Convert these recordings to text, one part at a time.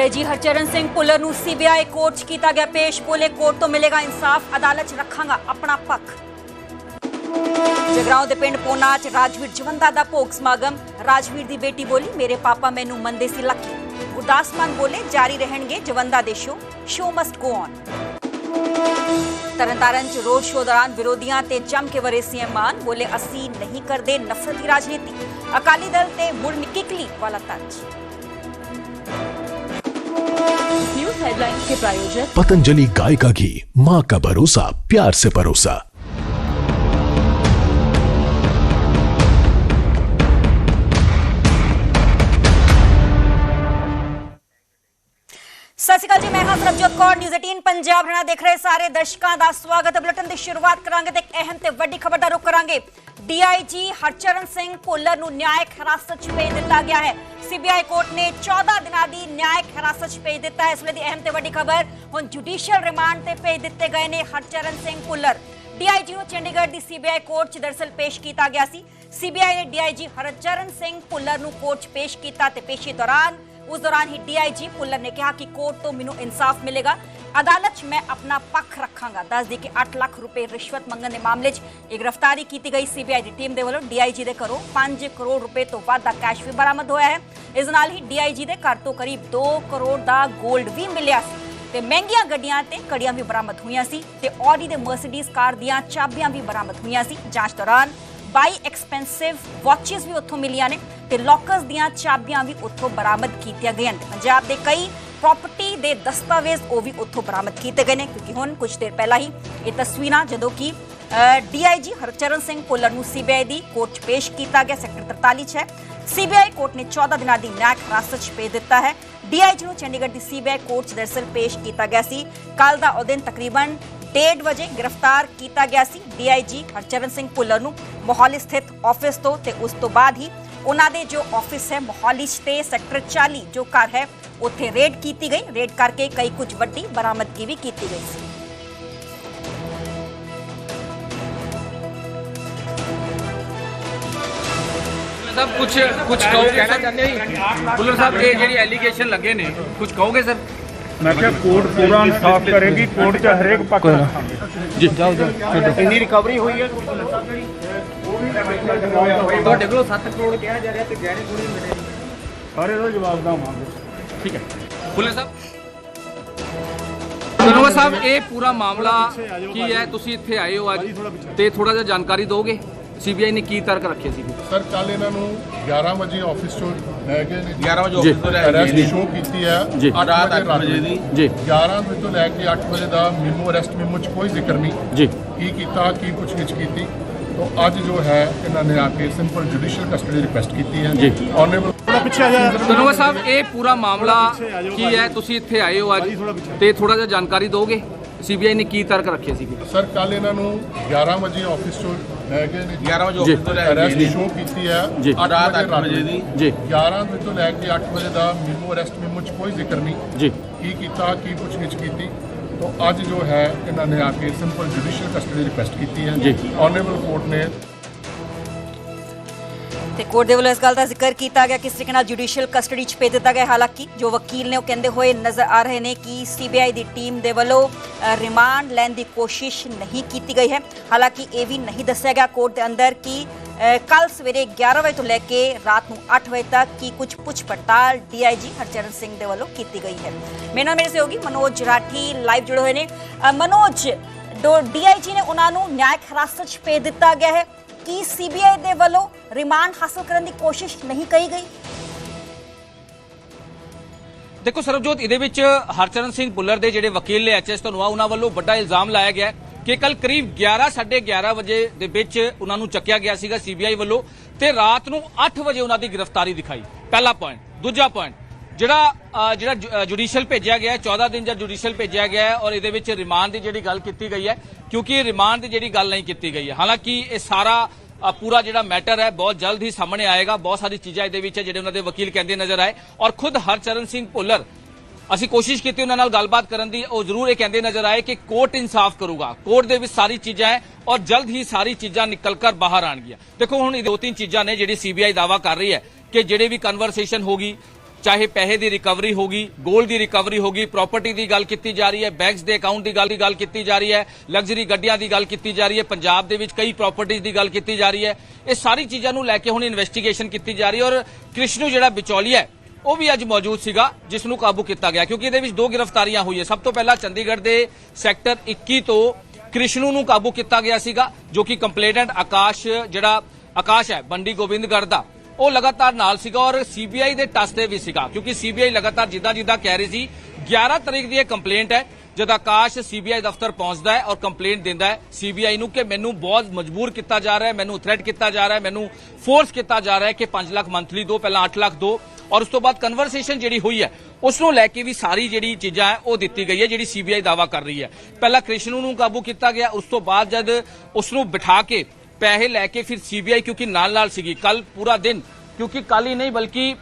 DIG Harcharan Singh Bhullar ਨੂੰ CBI court 'ਚ ਕੀਤਾ ਗਿਆ ਪੇਸ਼। ਬੋਲੇ ਕੋਰਟ ਤੋਂ ਮਿਲੇਗਾ ਇਨਸਾਫ, ਅਦਾਲਤ 'ਚ ਰੱਖਾਂਗਾ ਆਪਣਾ ਪੱਖ। ਜਗਰਾਉਂ ਦੇ ਪਿੰਡ ਪੋਨਾ 'ਚ ਰਾਜਵੀਰ ਜਵੰਦਾ ਦਾ ਭੋਗ ਸਮਾਗਮ। ਰਾਜਵੀਰ ਦੀ ਬੇਟੀ ਬੋਲੀ, ਮੇਰੇ ਪਾਪਾ ਮੈਨੂੰ ਮੰਨਦੇ ਸੀ ਲੱਕੀ ਗੁਰਦਾਸ ਮਾਨ ਬੋਲੇ, ਜਾਰੀ ਰਹਿਣਗੇ ਜਵੰਦਾ ਦੇ show show must go on Tarn Taran 'ਚ ਰੋਡ ਸ਼ੋਅ ਦੌਰਾਨ ਵਿਰੋਧੀਆਂ ਤੇ ਜੰਮ ਕੇ ਵਰੇ ਸੀਐਮ ਮਾਨ, ਬੋਲੇ, ਅਸੀਂ ਨਹੀਂ ਕਰਦੇ ਨਫ਼ਰਤ ਦੀ ਰਾਜਨੀਤੀ। ਅਕਾਲੀ ਦਲ ਤੇ ਮੁੜ ਨਿੱਕਲੀ ਵਾਲਾ ਤੰਜ न्यूज हेडलाइंस के प्रायोजक पतंजलि गाय का घी माँ का भरोसा प्यार से परोसा ਸਤਿ ਸ਼੍ਰੀ ਅਕਾਲ ਜੀ, ਮੈਂ ਹਾਂ ਸਰਬਜੋਤ ਕੌਰ ਨਿਊਜ਼ 18 ਪੰਜਾਬ ਹਰਿਆਣਾ ਦੇਖ ਰਹੇ ਸਾਰੇ ਦਰਸ਼ਕਾਂ ਦਾ ਸਵਾਗਤ। ਬੁਲੇਟਿਨ ਦੀ ਸ਼ੁਰੂਆਤ ਕਰਾਂਗੇ ਤੇ ਅਹਿਮ ਤੇ ਵੱਡੀ ਖਬਰ ਦਾ ਰੁਖ ਕਰਾਂਗੇ। ਡੀਆਈਜੀ ਹਰਚਰਨ ਸਿੰਘ ਭੁੱਲਰ ਨੂੰ ਨਿਆਇਕ ਹਿਰਾਸਤ 'ਚ ਭੇਜ ਦਿੱਤਾ ਗਿਆ ਹੈ। ਸੀਬੀਆਈ ਕੋਰਟ ਨੇ 14 ਦਿਨਾਂ ਦੀ ਨਿਆਇਕ ਹਿਰਾਸਤ 'ਚ ਭੇਜ ਦਿੱਤਾ ਹੈ। ਇਸ ਵੇਲੇ ਦੀ ਅਹਿਮ ਤੇ ਵੱਡੀ ਖਬਰ, ਹੁਣ ਜੁਡੀਸ਼ੀਅਲ ਰਿਮਾਂਡ ਤੇ ਭੇਜ ਦਿੱਤੇ ਗਏ ਨੇ ਹਰਚਰਨ ਸਿੰਘ ਭੁੱਲਰ। ਡੀਆਈਜੀ ਨੂੰ ਚੰਡੀਗੜ੍ਹ ਦੀ ਸੀਬੀਆਈ ਕੋਰਟ 'ਚ ਦਰਸਲ ਪੇਸ਼ ਕੀਤਾ ਗਿਆ ਸੀ। ਸੀਬੀਆਈ ਨੇ ਡੀਆਈਜੀ ਹਰਚਰਨ ਸਿੰਘ ਭੁੱਲਰ ਨੂੰ ਕੋਰਟ 'ਚ ਪੇਸ਼ ਕੀਤਾ ਤੇ ਪੇਸ਼ੀ ਦੌਰਾਨ ਉਸ ਦੌਰਾਨ ਹੀ ਡੀਆਈਜੀ ਪੁੱਲਰ ਨੇ ਕਿਹਾ ਕਿ ਕੋਰਟ ਤੋਂ ਮੈਨੂੰ ਇਨਸਾਫ ਮਿਲੇਗਾ। ਅਦਾਲਤ 'ਚ ਮੈਂ ਆਪਣਾ ਪੱਖ ਰੱਖਾਂਗਾ। ਦੱਸ ਦੇ ਕਿ 8 ਲੱਖ ਰੁਪਏ ਰਿਸ਼ਵਤ ਮੰਗਣ ਦੇ ਮਾਮਲੇ 'ਚ ਇਹ ਗ੍ਰਿਫਤਾਰੀ ਕੀਤੀ ਗਈ। ਸੀਬੀਆਈ ਦੀ ਟੀਮ ਦੇ ਵੱਲੋਂ ਡੀਆਈਜੀ ਦੇ ਘਰੋਂ 5 ਕਰੋੜ ਰੁਪਏ ਤੋਂ ਵੱਧ ਦਾ ਕੈਸ਼ ਵੀ ਬਰਾਮਦ ਹੋਇਆ ਹੈ। ਇਸ ਨਾਲ ਹੀ ਡੀਆਈਜੀ ਦੇ ਘਰ ਤੋਂ ਕਰੀਬ 2 ਕਰੋੜ ਦਾ 골ਡ ਵੀ ਮਿਲਿਆ ਸੀ ਤੇ ਮਹਿੰਗੀਆਂ ਗੱਡੀਆਂ ਤੇ ਕੜੀਆਂ ਵੀ ਬਰਾਮਦ ਹੋਈਆਂ ਸੀ ਤੇ ਔਡੀ ਦੇ ਮਰਸੀਡੀਜ਼ ਕਾਰ ਦੀਆਂ ਚਾਬੀਆਂ ਵੀ ਬਰਾਮਦ ਹੋਈਆਂ ਸੀ। ਜਾਂਚ ਦੌਰਾਨ 22 ਐਕਸਪੈਂਸਿਵ ਵਾਚਸ ਵੀ ਉੱਥੋਂ ਮਿਲੀਆਂ ਨੇ ਤੇ ਲੋਕਰਸ ਦੀਆਂ ਚਾਬੀਆਂ ਵੀ ਉੱਥੋਂ ਬਰਾਮਦ ਕੀਤੀਆਂ ਗਈਆਂ ਨੇ। ਪੰਜਾਬ ਦੇ ਕਈ ਪ੍ਰਾਪਰਟੀ ਦੇ ਦਸਤਾਵੇਜ਼ ਉਹ ਵੀ ਉੱਥੋਂ ਬਰਾਮਦ ਕੀਤੇ ਗਏ ਨੇ, ਕਿਉਂਕਿ ਹੁਣ ਕੁਝ ਦੇਰ ਪਹਿਲਾਂ ਹੀ ਇਹ ਤਸਵੀਰਾਂ ਜਦੋਂ ਕਿ ਡੀਆਈਜੀ ਹਰਚਰਨ ਸਿੰਘ ਭੁੱਲਰ ਨੂੰ ਸੀਬੀਆਈ ਦੀ ਕੋਰਟ 'ਚ ਪੇਸ਼ ਕੀਤਾ ਗਿਆ, ਸੈਕਟਰ 43 'ਚ ਹੈ। ਸੀਬੀਆਈ ਕੋਰਟ ਨੇ 14 ਦਿਨਾਂ ਦੀ ਨੈਕ ਹਿਰਾਸਤ 'ਚ ਭੇਜ ਦਿੱਤਾ ਹੈ। ਡੀਆਈਜੀ ਨੂੰ ਚੰਡੀਗੜ੍ਹ ਦੀ ਸੀਬੀਆਈ ਕੋਰਟ 'ਚ ਦਰਸਲ ਪੇਸ਼ ਕੀਤਾ ਗਿਆ ਸੀ। ਕੱਲ ਦਾ ਉਹ ਦਿਨ ਤਕਰੀਬਨ 1:30 ਵਜੇ ਗ੍ਰਿਫਤਾਰ ਕੀਤਾ ਗਿਆ ਸੀ ਡੀਆਈਜੀ ਹਰਚਰਨ ਸਿੰਘ ਭੁੱਲਰ ਨੂੰ ਮੋਹਾਲੀ ਸਥਿਤ ਆਫਿਸ ਤੋਂ ਤੇ ਉਸ ਤੋਂ ਬਾਅਦ ਹੀ ਉਹਨਾਂ ਦੇ ਜੋ ਆਫਿਸ ਹੈ ਮੋਹਾਲੀ 'ਚ ਤੇ ਸੈਕਟਰ 40 ਜੋ ਘਰ ਹੈ ਉੱਥੇ ਰੇਡ ਕੀਤੀ ਗਈ ਰੇਡ ਕਰਕੇ ਕਈ ਕੁਝ ਵੱਡੀ ਬਰਾਮਦਗੀ ਵੀ ਕੀਤੀ ਗਈ ਸੀ ਸਾਹਿਬ ਕੁਝ ਕੁਝ ਕਹੋ ਕਹਿਣਾ ਚਾਹੁੰਦੇ ਹੋ ਬੁੱਲਰ ਸਾਹਿਬ ਇਹ ਜਿਹੜੀ ਐਲੀਗੇਸ਼ਨ ਲੱਗੇ ਨੇ ਕੁਝ ਕਹੋਗੇ ਸਰ ਮੈਂ ਕਿਹਾ ਕੋਰਟ ਪੂਰਾ ਇਨਸਾਫ ਕਰੇਗੀ ਕੋਰਟ 'ਚ ਹਰੇਕ ਪੱਖ ਰੱਖਾਂਗੇ। ਜੀ। ਜਾਓ ਇੰਨੀ ਰਿਕਵਰੀ ਹੋਈ ਹੈ? ਤੁਹਾਡੇ ਕੋਲੋਂ 7 ਕਰੋੜ ਕਿਹਾ ਜਾ ਰਿਹਾ ਤੇ ਗਹਿਣੇ ਥੋੜੀ ਮਿਲੇ? ਸਾਰੇ ਦਾ ਜਵਾਬ ਦਵਾਂਗੇ। ਠੀਕ ਹੈ। ਬੁੱਲਰ ਸਾਹਿਬ। ਸਾਹਿਬ ਇਹ ਪੂਰਾ ਮਾਮਲਾ ਕੀ ਹੈ? ਤੁਸੀਂ ਇੱਥੇ ਆਏ ਹੋ ਅੱਜ ਤੇ ਥੋੜਾ ਜਿਹਾ ਜਾਣਕਾਰੀ ਦਿਓਗੇ? ਸੀਬੀਆਈ ਨੇ ਕੀ ਤਰਕ ਰੱਖੇ ਸੀ? ਸਰ ਕੱਲ ਇਹਨਾਂ ਨੂੰ 11 ਵਜੇ ਆਫਿਸ ਤੋਂ ਲੈ ਕੇ 11 ਵਜੇ ਜੀ office ਤੋਂ ਲੈ ਕੇ ਅਰੈਸਟ ਜੀ। ਸ਼ੋ ਕੀਤੀ ਹੈ। ਜੀ। 8 ਰਾਤ ਵਜੇ ਰਾਤ ਦੀ। ਜੀ। 11 ਵਜੇ ਤੋਂ ਲੈ ਕੇ 8 ਵਜੇ ਦਾ ਮੈਮੋ ਅਰੈਸਟ ਮੈਮੋ ਚ ਕੋਈ ਜ਼ਿਕਰ ਨਹੀਂ। ਜੀ। ਕੀ ਕੀਤਾ ਕੀ ਪੁੱਛਗਿੱਛ ਕੀਤੀ। ਤੋਂ ਅੱਜ ਜੋ ਹੈ ਇਹਨਾਂ ਨੇ ਆ ਕੇ ਸਿੰਪਲ ਜੁਡੀਸ਼ੀਅਲ ਕਸਟਡੀ ਰਿਕੁਐਸਟ ਕੀਤੀ ਹੈ। ਜੀ। ਆਨਰੇਬਲ ਧੰਨਵਾਦ ਸਾਹਿਬ ਇਹ ਪੂਰਾ ਮਾਮਲਾ ਕੀ ਹੈ? ਤੁਸੀਂ ਇੱਥੇ ਆਏ ਹੋ ਅੱਜ ਤੇ ਥੋੜਾ ਜਿਹਾ ਜਾਣਕਾਰੀ ਦਿਓਗੇ? ਸੀਬੀਆਈ ਨੇ ਕੀ ਤਰਕ ਰੱਖੇ ਸੀ? ਸਰ ਕੱਲ ਇਹਨਾਂ ਨੂੰ 11 ਵਜੇ ਆਫਿਸ ਤੋਂ 11 ਵਜੇ ਜੀ। office ਤੋਂ ਲੈ ਕੇ ਅਰੈਸਟ ਜੀ। ਸ਼ੋ ਕੀਤੀ ਹੈ ਜੀ। 8 ਰਾਤ ਵਜੇ ਅੱਠ ਰਾਤ ਵਜੇ ਦੀ। ਜੀ। 11 ਵਜੇ ਤੋਂ ਲੈ ਕੇ 8 ਵਜੇ ਦਾ ਮੈਮੋ ਅਰੈਸਟ ਮੈਮੋ ਚ ਕੋਈ ਜ਼ਿਕਰ ਨਹੀਂ ਜੀ ਕੀ ਕੀਤਾ ਕੀ ਪੁੱਛਗਿੱਛ ਕੀਤੀ ਤੋਂ ਅੱਜ ਜੋ ਹੈ ਇਹਨਾਂ ਨੇ ਆ ਕੇ ਸਿੰਪਲ ਜੁਡੀਸ਼ੀਅਲ ਕਸਟਡੀ ਰਿਕੁਐਸਟ ਕੀਤੀ ਹੈ ਜੀ। ਆਨਰੇਬਲ ਕੋਰਟ ਨੇ ਤੇ ਕੋਰਟ ਦੇ ਵੱਲੋਂ ਇਸ ਗੱਲ ਦਾ ਜ਼ਿਕਰ ਕੀਤਾ ਗਿਆ ਕਿਸ ਤਰੀਕੇ ਨਾਲ ਜੁਡੀਸ਼ੀਅਲ ਕਸਟਡੀ 'ਚ ਭੇਜ ਦਿੱਤਾ ਗਿਆ। ਹਾਲਾਂਕਿ ਜੋ ਵਕੀਲ ਨੇ ਉਹ ਕਹਿੰਦੇ ਹੋਏ ਨਜ਼ਰ ਆ ਰਹੇ ਨੇ ਕਿ ਸੀਬੀਆਈ ਦੀ ਟੀਮ ਦੇ ਵੱਲੋਂ ਰਿਮਾਂਡ ਲੈਣ ਦੀ ਕੋਸ਼ਿਸ਼ ਨਹੀਂ ਕੀਤੀ ਗਈ ਹੈ। ਹਾਲਾਂਕਿ ਇਹ ਵੀ ਨਹੀਂ ਦੱਸਿਆ ਗਿਆ ਕੋਰਟ ਦੇ ਅੰਦਰ ਕਿ ਕੱਲ ਸਵੇਰੇ 11 ਵਜੇ ਤੋਂ ਲੈ ਕੇ ਰਾਤ ਨੂੰ 8 ਵਜੇ ਤੱਕ ਕੀ ਕੁਝ ਪੁੱਛ ਪੜਤਾਲ ਡੀਆਈਜੀ ਹਰਚਰਨ ਸਿੰਘ ਦੇ ਵੱਲੋਂ ਕੀਤੀ ਗਈ ਹੈ। ਮੇਰੇ ਨਾਲ ਮੇਰੇ ਸਹਿਯੋਗੀ ਮਨੋਜ ਰਾਠੀ ਲਾਈਵ ਜੁੜੇ ਹੋਏ ਨੇ। ਅ, ਮਨੋਜ ਡੀਆਈਜੀ ਨੇ ਉਹਨਾਂ ਨੂੰ ਨਿਆਇਕ ਹਿਰਾਸਤ 'ਚ ਭੇਜ ਦਿੱਤਾ ਗਿਆ ਹੈ। ਕੀ ਸੀਬੀਆਈ ਦੇ ਵੱਲੋਂ ਰਿਮਾਂਡ ਹਾਸਲ ਕਰਨ ਦੀ ਕੋਸ਼ਿਸ਼ ਨਹੀਂ ਕਰੀ ਗਈ? ਦੇਖੋ ਸਰਬਜੋਤ, ਇਹਦੇ ਵਿੱਚ ਹਰਚਰਨ ਸਿੰਘ ਬੁੱਲਰ ਦੇ ਜਿਹੜੇ ਵਕੀਲ ਨੇ ਐਚਐਸ ਧਨੋਆ, ਉਹਨਾਂ ਵੱਲੋਂ ਵੱਡਾ ਇਲਜ਼ਾਮ ਲਾਇਆ ਗਿਆ ਹੈ ਕਿ ਕੱਲ ਕਰੀਬ 11:30 ਵਜੇ ਦੇ ਵਿੱਚ ਉਹਨਾਂ ਨੂੰ ਚੱਕਿਆ ਗਿਆ ਸੀਗਾ ਸੀਬੀਆਈ ਵੱਲੋਂ ਤੇ ਰਾਤ ਨੂੰ 8 ਵਜੇ ਉਹਨਾਂ ਦੀ ਗ੍ਰਿਫਤਾਰੀ ਦਿਖਾਈ। ਪਹਿਲਾ ਪੁਆਇੰਟ ਦੂਜਾ ਪੁਆਇੰਟ ਜਿਹੜਾ ਜਿਹੜਾ ਜੁਡੀਸ਼ੀਅਲ ਭੇਜਿਆ ਗਿਆ ਹੈ 14 ਦਿਨ ਦਾ ਜੁਡੀਸ਼ੀਅਲ ਭੇਜਿਆ ਗਿਆ ਹੈ ਔਰ ਇਹਦੇ ਵਿੱਚ ਰਿਮਾਂਡ ਦੀ ਜਿਹੜੀ ਗੱਲ ਕੀਤੀ ਗਈ ਹੈ, ਕਿਉਂਕਿ ਰਿਮਾਂਡ ਦੀ ਜਿਹੜੀ ਗੱਲ ਨਹੀਂ ਕੀਤੀ ਗਈ ਹੈ। ਹਾਲਾਂਕਿ ਇਹ ਸਾਰਾ ਅ, ਪੂਰਾ ਜਿਹੜਾ ਮੈਟਰ ਹੈ ਬਹੁਤ ਜਲਦ ਹੀ ਸਾਹਮਣੇ ਆਏਗਾ। ਬਹੁਤ ਸਾਰੀ ਚੀਜ਼ਾਂ ਇਹਦੇ ਵਿੱਚ ਜਿਹੜੇ ਉਹਨਾਂ ਦੇ ਵਕੀਲ ਕਹਿੰਦੇ ਨਜ਼ਰ ਆਏ। ਔਰ ਖੁਦ ਹਰਚਰਨ ਸਿੰਘ ਭੁੱਲਰ ਅਸੀਂ ਕੋਸ਼ਿਸ਼ ਕੀਤੀ ਉਹਨਾਂ ਨਾਲ ਗੱਲਬਾਤ ਕਰਨ ਦੀ ਉਹ ਜ਼ਰੂਰ ਇਹ ਕਹਿੰਦੇ ਨਜ਼ਰ ਆਏ ਕਿ ਕੋਰਟ ਇਨਸਾਫ ਕਰੂਗਾ। ਕੋਰਟ ਦੇ ਵਿੱਚ ਸਾਰੀ ਚੀਜ਼ਾਂ ਹੈ ਔਰ ਜਲਦ ਹੀ ਸਾਰੀ ਚੀਜ਼ਾਂ ਨਿਕਲ ਕਰ ਬਾਹਰ ਆਣਗੀਆਂ ਦੇਖੋ ਹੁਣ ਇਹ ਦੋ ਤਿੰਨ ਚੀਜ਼ਾਂ ਨੇ ਜਿਹੜੀ ਸੀਬੀਆਈ ਦਾਵਾ ਕਰ ਰਹੀ ਹੈ ਕਿ ਜਿਹੜੇ ਵੀ ਕਨਵਰਸੇਸ਼ਨ ਹੋਗੀ ਚਾਹੇ ਪੈਸੇ ਦੀ ਰਿਕਵਰੀ ਹੋਗੀ 골ਡ ਦੀ ਰਿਕਵਰੀ ਹੋਗੀ ਪ੍ਰਾਪਰਟੀ ਦੀ ਗੱਲ ਕੀਤੀ ਜਾ ਰਹੀ ਹੈ ਬੈਂਕਸ ਦੇ ਅਕਾਊਂਟ ਦੀ ਗੱਲ ਦੀ ਗੱਲ ਕੀਤੀ ਜਾ ਰਹੀ ਹੈ ਲਗਜ਼ਰੀ ਗੱਡੀਆਂ ਦੀ ਗੱਲ ਕੀਤੀ ਜਾ ਰਹੀ ਹੈ, ਪੰਜਾਬ ਦੇ ਵਿੱਚ ਕਈ ਪ੍ਰਾਪਰਟੀਆਂ ਦੀ ਗੱਲ ਕੀਤੀ ਜਾ ਰਹੀ ਹੈ, ਇਹ ਸਾਰੀ ਚੀਜ਼ਾਂ ਨੂੰ ਲੈ ਕੇ ਹੁਣ ਇਨਵੈਸਟੀਗੇਸ਼ਨ ਕੀਤੀ ਜਾ ਰਹੀ ਹੈ ਔਰ ਕ੍ਰਿਸ਼ਨੂ ਜਿਹੜਾ ਵਿਚੌਲੀਆ ਉਹ ਵੀ ਅੱਜ ਮੌਜੂਦ ਸੀਗਾ ਜਿਸ ਨੂੰ ਕਾਬੂ ਕੀਤਾ ਗਿਆ, ਕਿਉਂਕਿ ਇਹਦੇ ਵਿੱਚ ਦੋ ਗ੍ਰਿਫਤਾਰੀਆਂ ਹੋਈਆਂ। ਸਭ ਤੋਂ ਪਹਿਲਾਂ ਚੰਡੀਗੜ੍ਹ ਦੇ ਸੈਕਟਰ 21 ਤੋਂ ਕ੍ਰਿਸ਼ਨੂ ਨੂੰ ਕਾਬੂ ਕੀਤਾ ਗਿਆ ਸੀਗਾ, ਜੋ ਕਿ ਕੰਪਲੇਨੈਂਟ ਆਕਾਸ਼ ਜਿਹੜਾ ਆਕਾਸ਼ ਹੈ, ਬੰਡੀ ਗੋਬਿੰਦਗੜ੍ਹ ਦਾ। ਉਹ ਲਗਾਤਾਰ ਨਾਲ ਸੀਗਾ ਔਰ ਸੀਬੀਆਈ ਦੇ ਟਸ ਤੇ ਵੀ ਸੀਗਾ, ਕਿਉਂਕਿ ਸੀਬੀਆਈ ਲਗਾਤਾਰ ਜਿੱਦਾਂ ਜਿੱਦਾਂ ਕਹਿ ਰਹੀ ਸੀ 11 ਤਰੀਕ ਦੀ ਇਹ ਕੰਪਲੇਂਟ ਹੈ, ਜਦ ਆਕਾਸ਼ ਸੀਬੀਆਈ ਦਫ਼ਤਰ ਪਹੁੰਚਦਾ ਹੈ ਔਰ ਕੰਪਲੇਂਟ ਦਿੰਦਾ ਹੈ ਸੀਬੀਆਈ ਨੂੰ ਕਿ ਮੈਨੂੰ ਬਹੁਤ ਮਜਬੂਰ ਕੀਤਾ ਜਾ ਰਿਹਾ ਹੈ, ਮੈਨੂੰ ਥ੍ਰੈਟ ਕੀਤਾ ਜਾ ਰਿਹਾ ਹੈ, ਮੈਨੂੰ ਫੋਰਸ ਕੀਤਾ ਜਾ ਰਿਹਾ ਹੈ ਕਿ 5 ਲੱਖ ਮੰਥਲੀ ਦੋ, ਪਹਿਲਾਂ 8 ਲੱਖ ਦੋ। ਔਰ ਉਸ ਤੋਂ ਬਾਅਦ ਕਨਵਰਸੇਸ਼ਨ ਜਿਹੜੀ ਹੋਈ ਹੈ ਉਸ ਨੂੰ ਲੈ ਕੇ ਵੀ ਸਾਰੀ ਜਿਹੜੀ ਚੀਜ਼ਾਂ ਹੈ, ਉਹ ਦਿੱਤੀ ਗਈ ਹੈ, ਜਿਹੜੀ ਸੀਬੀਆਈ ਦਾਵਾ ਕਰ ਰਹੀ ਹੈ। ਪਹਿਲਾਂ ਕ੍ਰਿਸ਼ਨੂ ਨੂੰ ਕਾਬੂ ਕੀਤਾ ਗਿਆ, ਉਸ ਤੋਂ ਬਾਅਦ ਜਦ ਉਸ ਨੂੰ ਬਿਠਾ ਕੇ ਪੈਸੇ ਲੈ ਕੇ ਫਿਰ ਸੀਬੀਆਈ ਕਿਉਂਕਿ ਨਾਲ ਨਾਲ ਸੀਗੀ ਕੱਲ ਪੂਰਾ ਦਿਨ ਕਿਉਂਕਿ ਕੱਲ ਹੀ ਨਹੀਂ ਬਲਕਿ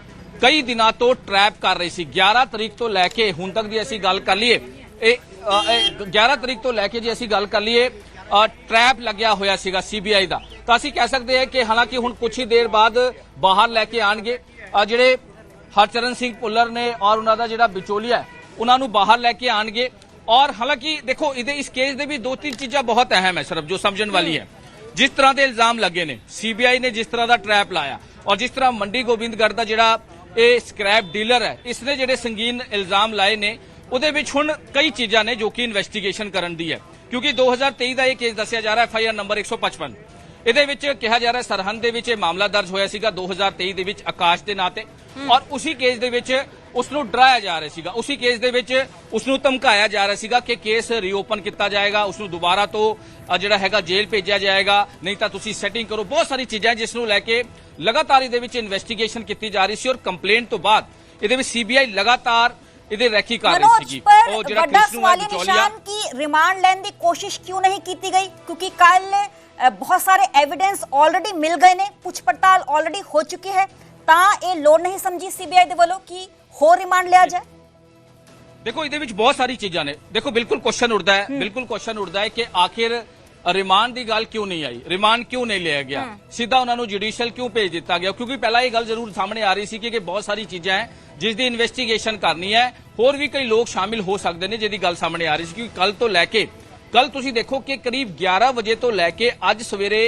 ਕਈ ਦਿਨਾਂ ਤੋਂ ਟਰੈਪ ਕਰ ਰਹੀ ਸੀ। 11 ਤਰੀਕ ਤੋਂ ਲੈ ਕੇ ਹੁਣ ਤੱਕ ਦੀ ਅਸੀਂ ਗੱਲ ਕਰ ਲਈਏ ਇਹ ਅ, 11 ਤਰੀਕ ਤੋਂ ਲੈ ਕੇ ਜੇ ਅਸੀਂ ਗੱਲ ਕਰ ਲਈਏ ਟਰੈਪ ਲੱਗਿਆ ਹੋਇਆ ਸੀਗਾ ਸੀਬੀਆਈ ਦਾ। ਤਾਂ ਅਸੀਂ ਕਹਿ ਸਕਦੇ ਹਾਂ ਕਿ ਹਾਲਾਂਕਿ ਹੁਣ ਕੁਝ ਹੀ ਦੇਰ ਬਾਅਦ ਬਾਹਰ ਲੈ ਕੇ ਆਣਗੇ। ਜਿਹੜੇ ਹਰਚਰਨ ਸਿੰਘ ਭੁੱਲਰ ਨੇ ਔਰ ਉਹਨਾਂ ਦਾ ਜਿਹੜਾ ਵਿਚੋਲੀਆ ਉਹਨਾਂ ਨੂੰ ਬਾਹਰ ਲੈ ਕੇ ਆਣਗੇ। ਔਰ ਹਾਲਾਂਕਿ ਦੇਖੋ ਇਹਦੇ ਇਸ ਕੇਸ ਦੇ ਵੀ ਦੋ ਤਿੰਨ ਚੀਜ਼ਾਂ ਬਹੁਤ ਅਹਿਮ ਹੈ ਸਰਬ ਜੋ ਸਮਝਣ ਵਾਲੀ ਹੈ। ਜਿਸ ਤਰ੍ਹਾਂ ਦੇ ਇਲਜ਼ਾਮ ਲੱਗੇ ਨੇ ਸੀਬੀਆਈ ਨੇ ਜਿਸ ਤਰ੍ਹਾਂ ਦਾ ਟਰੈਪ ਲਾਇਆ ਔਰ ਜਿਸ ਤਰ੍ਹਾਂ ਮੰਡੀ ਗੋਬਿੰਦਗੜ੍ਹ ਦਾ ਜਿਹੜਾ ਇਹ ਸਕ੍ਰੈਪ ਡੀਲਰ ਹੈ ਇਸ ਨੇ ਜਿਹੜੇ ਸੰਗੀਨ ਇਲਜ਼ਾਮ ਲਾਏ ਨੇ ਉਹਦੇ ਵਿੱਚ ਹੁਣ ਕਈ ਚੀਜ਼ਾਂ ਨੇ ਜੋ ਕਿ ਇਨਵੈਸਟੀਗੇਸ਼ਨ ਕਰਨ ਦੀ ਹੈ। ਕਿਉਂਕਿ 2023 ਦਾ ਇਹ ਕੇਸ ਦੱਸਿਆ ਜਾ ਰਿਹਾ ਹੈ ਐਫਆਈਆਰ ਨੰਬਰ 155 ਇਹਦੇ ਵਿੱਚ ਕਿਹਾ ਜਾ ਰਿਹਾ ਸਰਹੰਦ ਦੇ ਵਿੱਚ ਇਹ ਮਾਮਲਾ ਦਰਜ ਹੋਇਆ ਸੀਗਾ 2023 ਦੇ ਵਿੱਚ ਆਕਾਸ਼ ਦੇ ਨਾਂ ਤੇ। ਔਰ ਉਸੇ ਕੇਸ ਦੇ ਵਿੱਚ ਉਸ ਨੂੰ ਡਰਾਇਆ ਜਾ ਰਿਹਾ ਸੀਗਾ। ਉਸੇ ਕੇਸ ਦੇ ਵਿੱਚ ਉਸ ਨੂੰ ਧਮਕਾਇਆ ਜਾ ਰਿਹਾ ਸੀਗਾ ਕਿ ਕੇਸ ਰੀਓਪਨ ਕੀਤਾ ਜਾਏਗਾ ਉਸ ਨੂੰ ਦੁਬਾਰਾ ਤੋਂ ਜਿਹੜਾ ਹੈਗਾ ਜੇਲ੍ਹ ਭੇਜਿਆ ਜਾਏਗਾ। ਨਹੀਂ ਤਾਂ ਤੁਸੀਂ ਸੈਟਿੰਗ ਕਰੋ। ਬਹੁਤ ਸਾਰੀ ਚੀਜ਼ਾਂ ਜਿਸ ਨੂੰ ਲੈ ਕੇ ਲਗਾਤਾਰੀ ਦੇ ਵਿੱਚ ਇਨਵੈਸਟੀਗੇਸ਼ਨ ਕੀਤੀ ਜਾ ਰਹੀ ਸੀ ਔਰ ਕੰਪਲੇਂਟ ਤੋਂ ਬਾਅਦ ਇਹਦੇ ਵਿੱਚ ਸੀਬੀਆਈ ਲਗਾਤਾਰ ਇਹਦੇ ਰੈਕੀ ਕਰ ਰਹੀ ਸੀਗੀ। ਉਹ ਜਿਹੜਾ ਕ੍ਰਿਸ਼ਨੂ ਵਾਲੀ ਨਿਸ਼ਾਨ ਕੀ ਰਿਮਾਂਡ ਲੈਣ ਦੀ ਕੋਸ਼ਿਸ਼ ਕਿਉਂ ਨਹੀਂ ਕੀਤੀ ਗਈ? ਕਿਉਂਕਿ ਕੱਲ ਬਹੁਤ ਸਾਰੇ ਐਵੀਡੈਂਸ ਆਲਰੇਡੀ ਮਿਲ ਗਏ ਨੇ। ਪੁੱਛ ਪੜਤਾਲ ਆਲਰੇਡੀ ਹੋ ਚੁੱਕੀ ਹੈ। ਤਾਂ ਇਹ ਲੋੜ ਨਹੀਂ ਸਮਝੀ ਸੀਬੀਆਈ ਦੇ ਵੱਲੋਂ ਕਿ ਹੋਰ ਰਿਮਾਂਡ ਲਿਆ ਜਾਏ? ਦੇਖੋ ਇਹਦੇ ਵਿੱਚ ਬਹੁਤ ਸਾਰੀ ਚੀਜ਼ਾਂ ਨੇ। ਦੇਖੋ ਬਿਲਕੁਲ ਕੁਐਸਚਨ ਉੱਠਦਾ ਹੈ ਬਿਲਕੁਲ ਕੁਐਸਚਨ ਉੱਠਦਾ ਹੈ ਕਿ ਆਖਿਰ ਰਿਮਾਂਡ ਦੀ ਗੱਲ ਕਿਉਂ ਨਹੀਂ ਆਈ? ਰਿਮਾਂਡ ਕਿਉਂ ਨਹੀਂ ਲਿਆ ਗਿਆ? ਸਿੱਧਾ ਉਹਨਾਂ ਨੂੰ ਜੁਡੀਸ਼ੀਅਲ ਕਿਉਂ ਭੇਜ ਦਿੱਤਾ ਗਿਆ? ਕਿਉਂਕਿ ਪਹਿਲਾਂ ਇਹ ਗੱਲ ਜ਼ਰੂਰ ਸਾਹਮਣੇ ਆ ਰਹੀ ਸੀ ਕਿ ਕਿ ਬਹੁਤ ਸਾਰੀ ਚੀਜ਼ਾਂ ਹੈ ਜਿਸ ਦੀ ਇਨਵੈਸਟੀਗੇਸ਼ਨ ਕਰਨੀ ਹੈ। ਹੋਰ ਵੀ ਕਈ ਲੋਕ ਸ਼ਾਮਿਲ ਹੋ ਸਕਦੇ ਨੇ ਜਿਹਦੀ ਗੱਲ ਸਾਹਮਣੇ ਆ ਰਹੀ ਸੀ ਕਿਉਂਕਿ ਕੱਲ ਤੋਂ ਲੈ ਕੇ ਕੱਲ ਤੁਸੀਂ ਦੇਖੋ ਕਿ ਕਰੀਬ 11 ਵਜੇ ਤੋਂ ਲੈ ਕੇ ਅੱਜ ਸਵੇਰੇ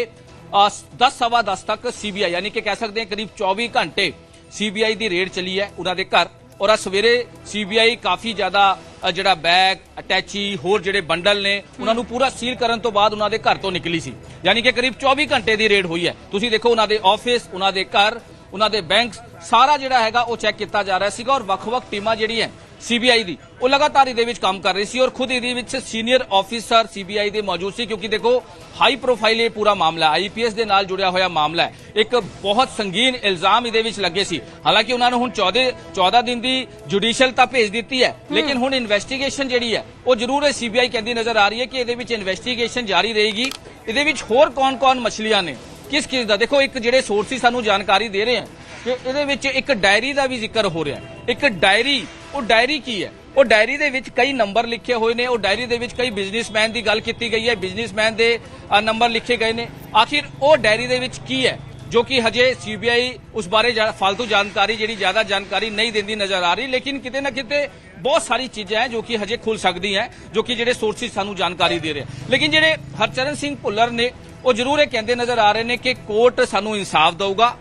10 ਸਵਾ 10 ਤੱਕ ਸੀਬੀਆਈ ਯਾਨੀ ਕਿ ਕਹਿ ਸਕਦੇ ਹਾਂ ਕਰੀਬ 24 ਘੰਟੇ ਸੀਬੀਆਈ ਦੀ ਰੇਡ ਚੱਲੀ ਹੈ ਉਹਨਾਂ ਦੇ ਘਰ। ਔਰ ਅੱਜ ਸਵੇਰੇ ਸੀਬੀਆਈ ਕਾਫੀ ਜ਼ਿਆਦਾ ਜਿਹੜਾ ਬੈਗ, ਅਟੈਚੀ, ਹੋਰ ਜਿਹੜੇ ਬੰਡਲ ਨੇ, ਉਹਨਾਂ ਨੂੰ ਪੂਰਾ ਸੀਲ ਕਰਨ ਤੋਂ ਬਾਅਦ ਉਹਨਾਂ ਦੇ ਘਰ ਤੋਂ ਨਿਕਲੀ ਸੀ। ਯਾਨੀ ਕਿ ਕਰੀਬ 24 ਘੰਟੇ ਦੀ ਰੇਡ ਹੋਈ ਹੈ। ਤੁਸੀਂ ਦੇਖੋ ਉਹਨਾਂ ਦੇ ਆਫਿਸ, ਉਹਨਾਂ ਦੇ ਘਰ, ਉਹਨਾਂ ਦੇ ਬੈਂਕ ਸਾਰਾ ਜਿਹੜਾ ਹੈਗਾ ਉਹ ਚੈੱਕ ਕੀਤਾ ਜਾ ਰਿਹਾ ਸੀਗਾ ਔਰ ਵੱਖ-ਵੱਖ ਟੀਮਾਂ ਜਿਹੜੀਆਂ ਸੀਬੀਆਈ ਦੀ। ਉਹ ਲਗਾਤਾਰ ਇਹਦੇ ਵਿੱਚ ਕੰਮ ਕਰ ਰਹੀ ਸੀ ਔਰ ਖੁਦ ਇਹਦੇ ਵਿੱਚ ਸੀਨੀਅਰ ਆਫੀਸਰ ਸੀਬੀਆਈ ਦੇ ਮੌਜੂਦ ਸੀ ਕਿਉਂਕਿ ਦੇਖੋ ਹਾਈ ਪ੍ਰੋਫਾਈਲ ਇਹ ਪੂਰਾ ਮਾਮਲਾ ਆਈਪੀਐਸ ਦੇ ਨਾਲ ਜੁੜਿਆ ਹੋਇਆ ਮਾਮਲਾ ਹੈ। ਇੱਕ ਬਹੁਤ ਸੰਗੀਨ ਇਲਜ਼ਾਮ ਇਹਦੇ ਵਿੱਚ ਲੱਗੇ ਸੀ। ਹਾਲਾਂਕਿ ਉਹਨਾਂ ਨੂੰ ਹੁਣ 14 14 ਦਿਨ ਦੀ ਜੁਡੀਸ਼ੀਅਲ ਤਾਂ ਭੇਜ ਦਿੱਤੀ ਹੈ ਲੇਕਿਨ ਹੁਣ ਇਨਵੈਸਟੀਗੇਸ਼ਨ ਜਿਹੜੀ ਹੈ ਉਹ ਜ਼ਰੂਰ ਇਹ ਸੀਬੀਆਈ ਕਹਿੰਦੀ ਨਜ਼ਰ ਆ ਰਹੀ ਹੈ ਕਿ ਇਹਦੇ ਵਿੱਚ ਇਨਵੈਸਟੀਗੇਸ਼ਨ ਜਾਰੀ ਰਹੇਗੀ। ਇਹਦੇ ਵਿੱਚ ਹੋਰ ਕੌਣ-ਕੌਣ ਮਛਲੀਆਂ ਨੇ? ਕਿਸ ਕਿਸ ਦਾ? ਦੇਖੋ ਇੱਕ ਜਿਹੜੇ ਸੋਰਸੀ ਸਾਨੂੰ ਜਾਣਕਾਰੀ ਦੇ ਰਹੇ ਹਨ ਕਿ ਇਹਦੇ ਵਿੱਚ ਇੱਕ ਡਾਇਰੀ ਦਾ ਵੀ ਜ਼ਿਕਰ ਹੋ ਰਿਹਾ ਇੱਕ ਡਾਇਰੀ, ਉਹ ਡਾਇਰੀ ਕੀ ਹੈ? ਉਹ ਡਾਇਰੀ ਦੇ ਵਿੱਚ ਕਈ ਨੰਬਰ ਲਿਖੇ ਹੋਏ ਨੇ, ਉਹ ਡਾਇਰੀ ਦੇ ਵਿੱਚ ਕਈ ਬਿਜ਼ਨਸਮੈਨ ਦੀ ਗੱਲ ਕੀਤੀ ਗਈ ਹੈ। ਬਿਜ਼ਨਸਮੈਨ ਦੇ ਨੰਬਰ ਲਿਖੇ ਗਏ ਨੇ। ਆਖਿਰ ਉਹ ਡਾਇਰੀ ਦੇ ਵਿੱਚ ਕੀ ਹੈ? ਜੋ ਕਿ ਹਜੇ ਸੀਬੀਆਈ ਉਸ ਬਾਰੇ ਜ਼ਿਆਦਾ ਫालतू ਜਾਣਕਾਰੀ ਜਿਹੜੀ ਜ਼ਿਆਦਾ ਜਾਣਕਾਰੀ ਨਹੀਂ ਦਿੰਦੀ ਨਜ਼ਰ ਆ ਰਹੀ, ਲੇਕਿਨ ਕਿਤੇ ਨਾ ਕਿਤੇ ਬਹੁਤ ਸਾਰੀ ਚੀਜ਼ਾਂ ਹੈ ਜੋ ਕਿ ਹਜੇ ਖੁੱਲ ਸਕਦੀਆਂ ਹੈ, ਜੋ ਕਿ ਜਿਹੜੇ ਸੋਰਸਿਸ ਸਾਨੂੰ ਜਾਣਕਾਰੀ ਦੇ ਰਹੇ ਲੇਕਿਨ ਜਿਹੜੇ ਹਰਚਰਨ ਸਿੰਘ ਭੁੱਲਰ ਨੇ, ਉਹ ਜ਼ਰੂਰ ਇਹ ਕਹਿੰਦੇ ਨਜ਼ਰ ਆ ਰਹੇ ਨੇ ਕਿ ਕੋਰਟ ਸਾਨੂੰ ਇਨਸਾਫ ਦੇਊਗਾ।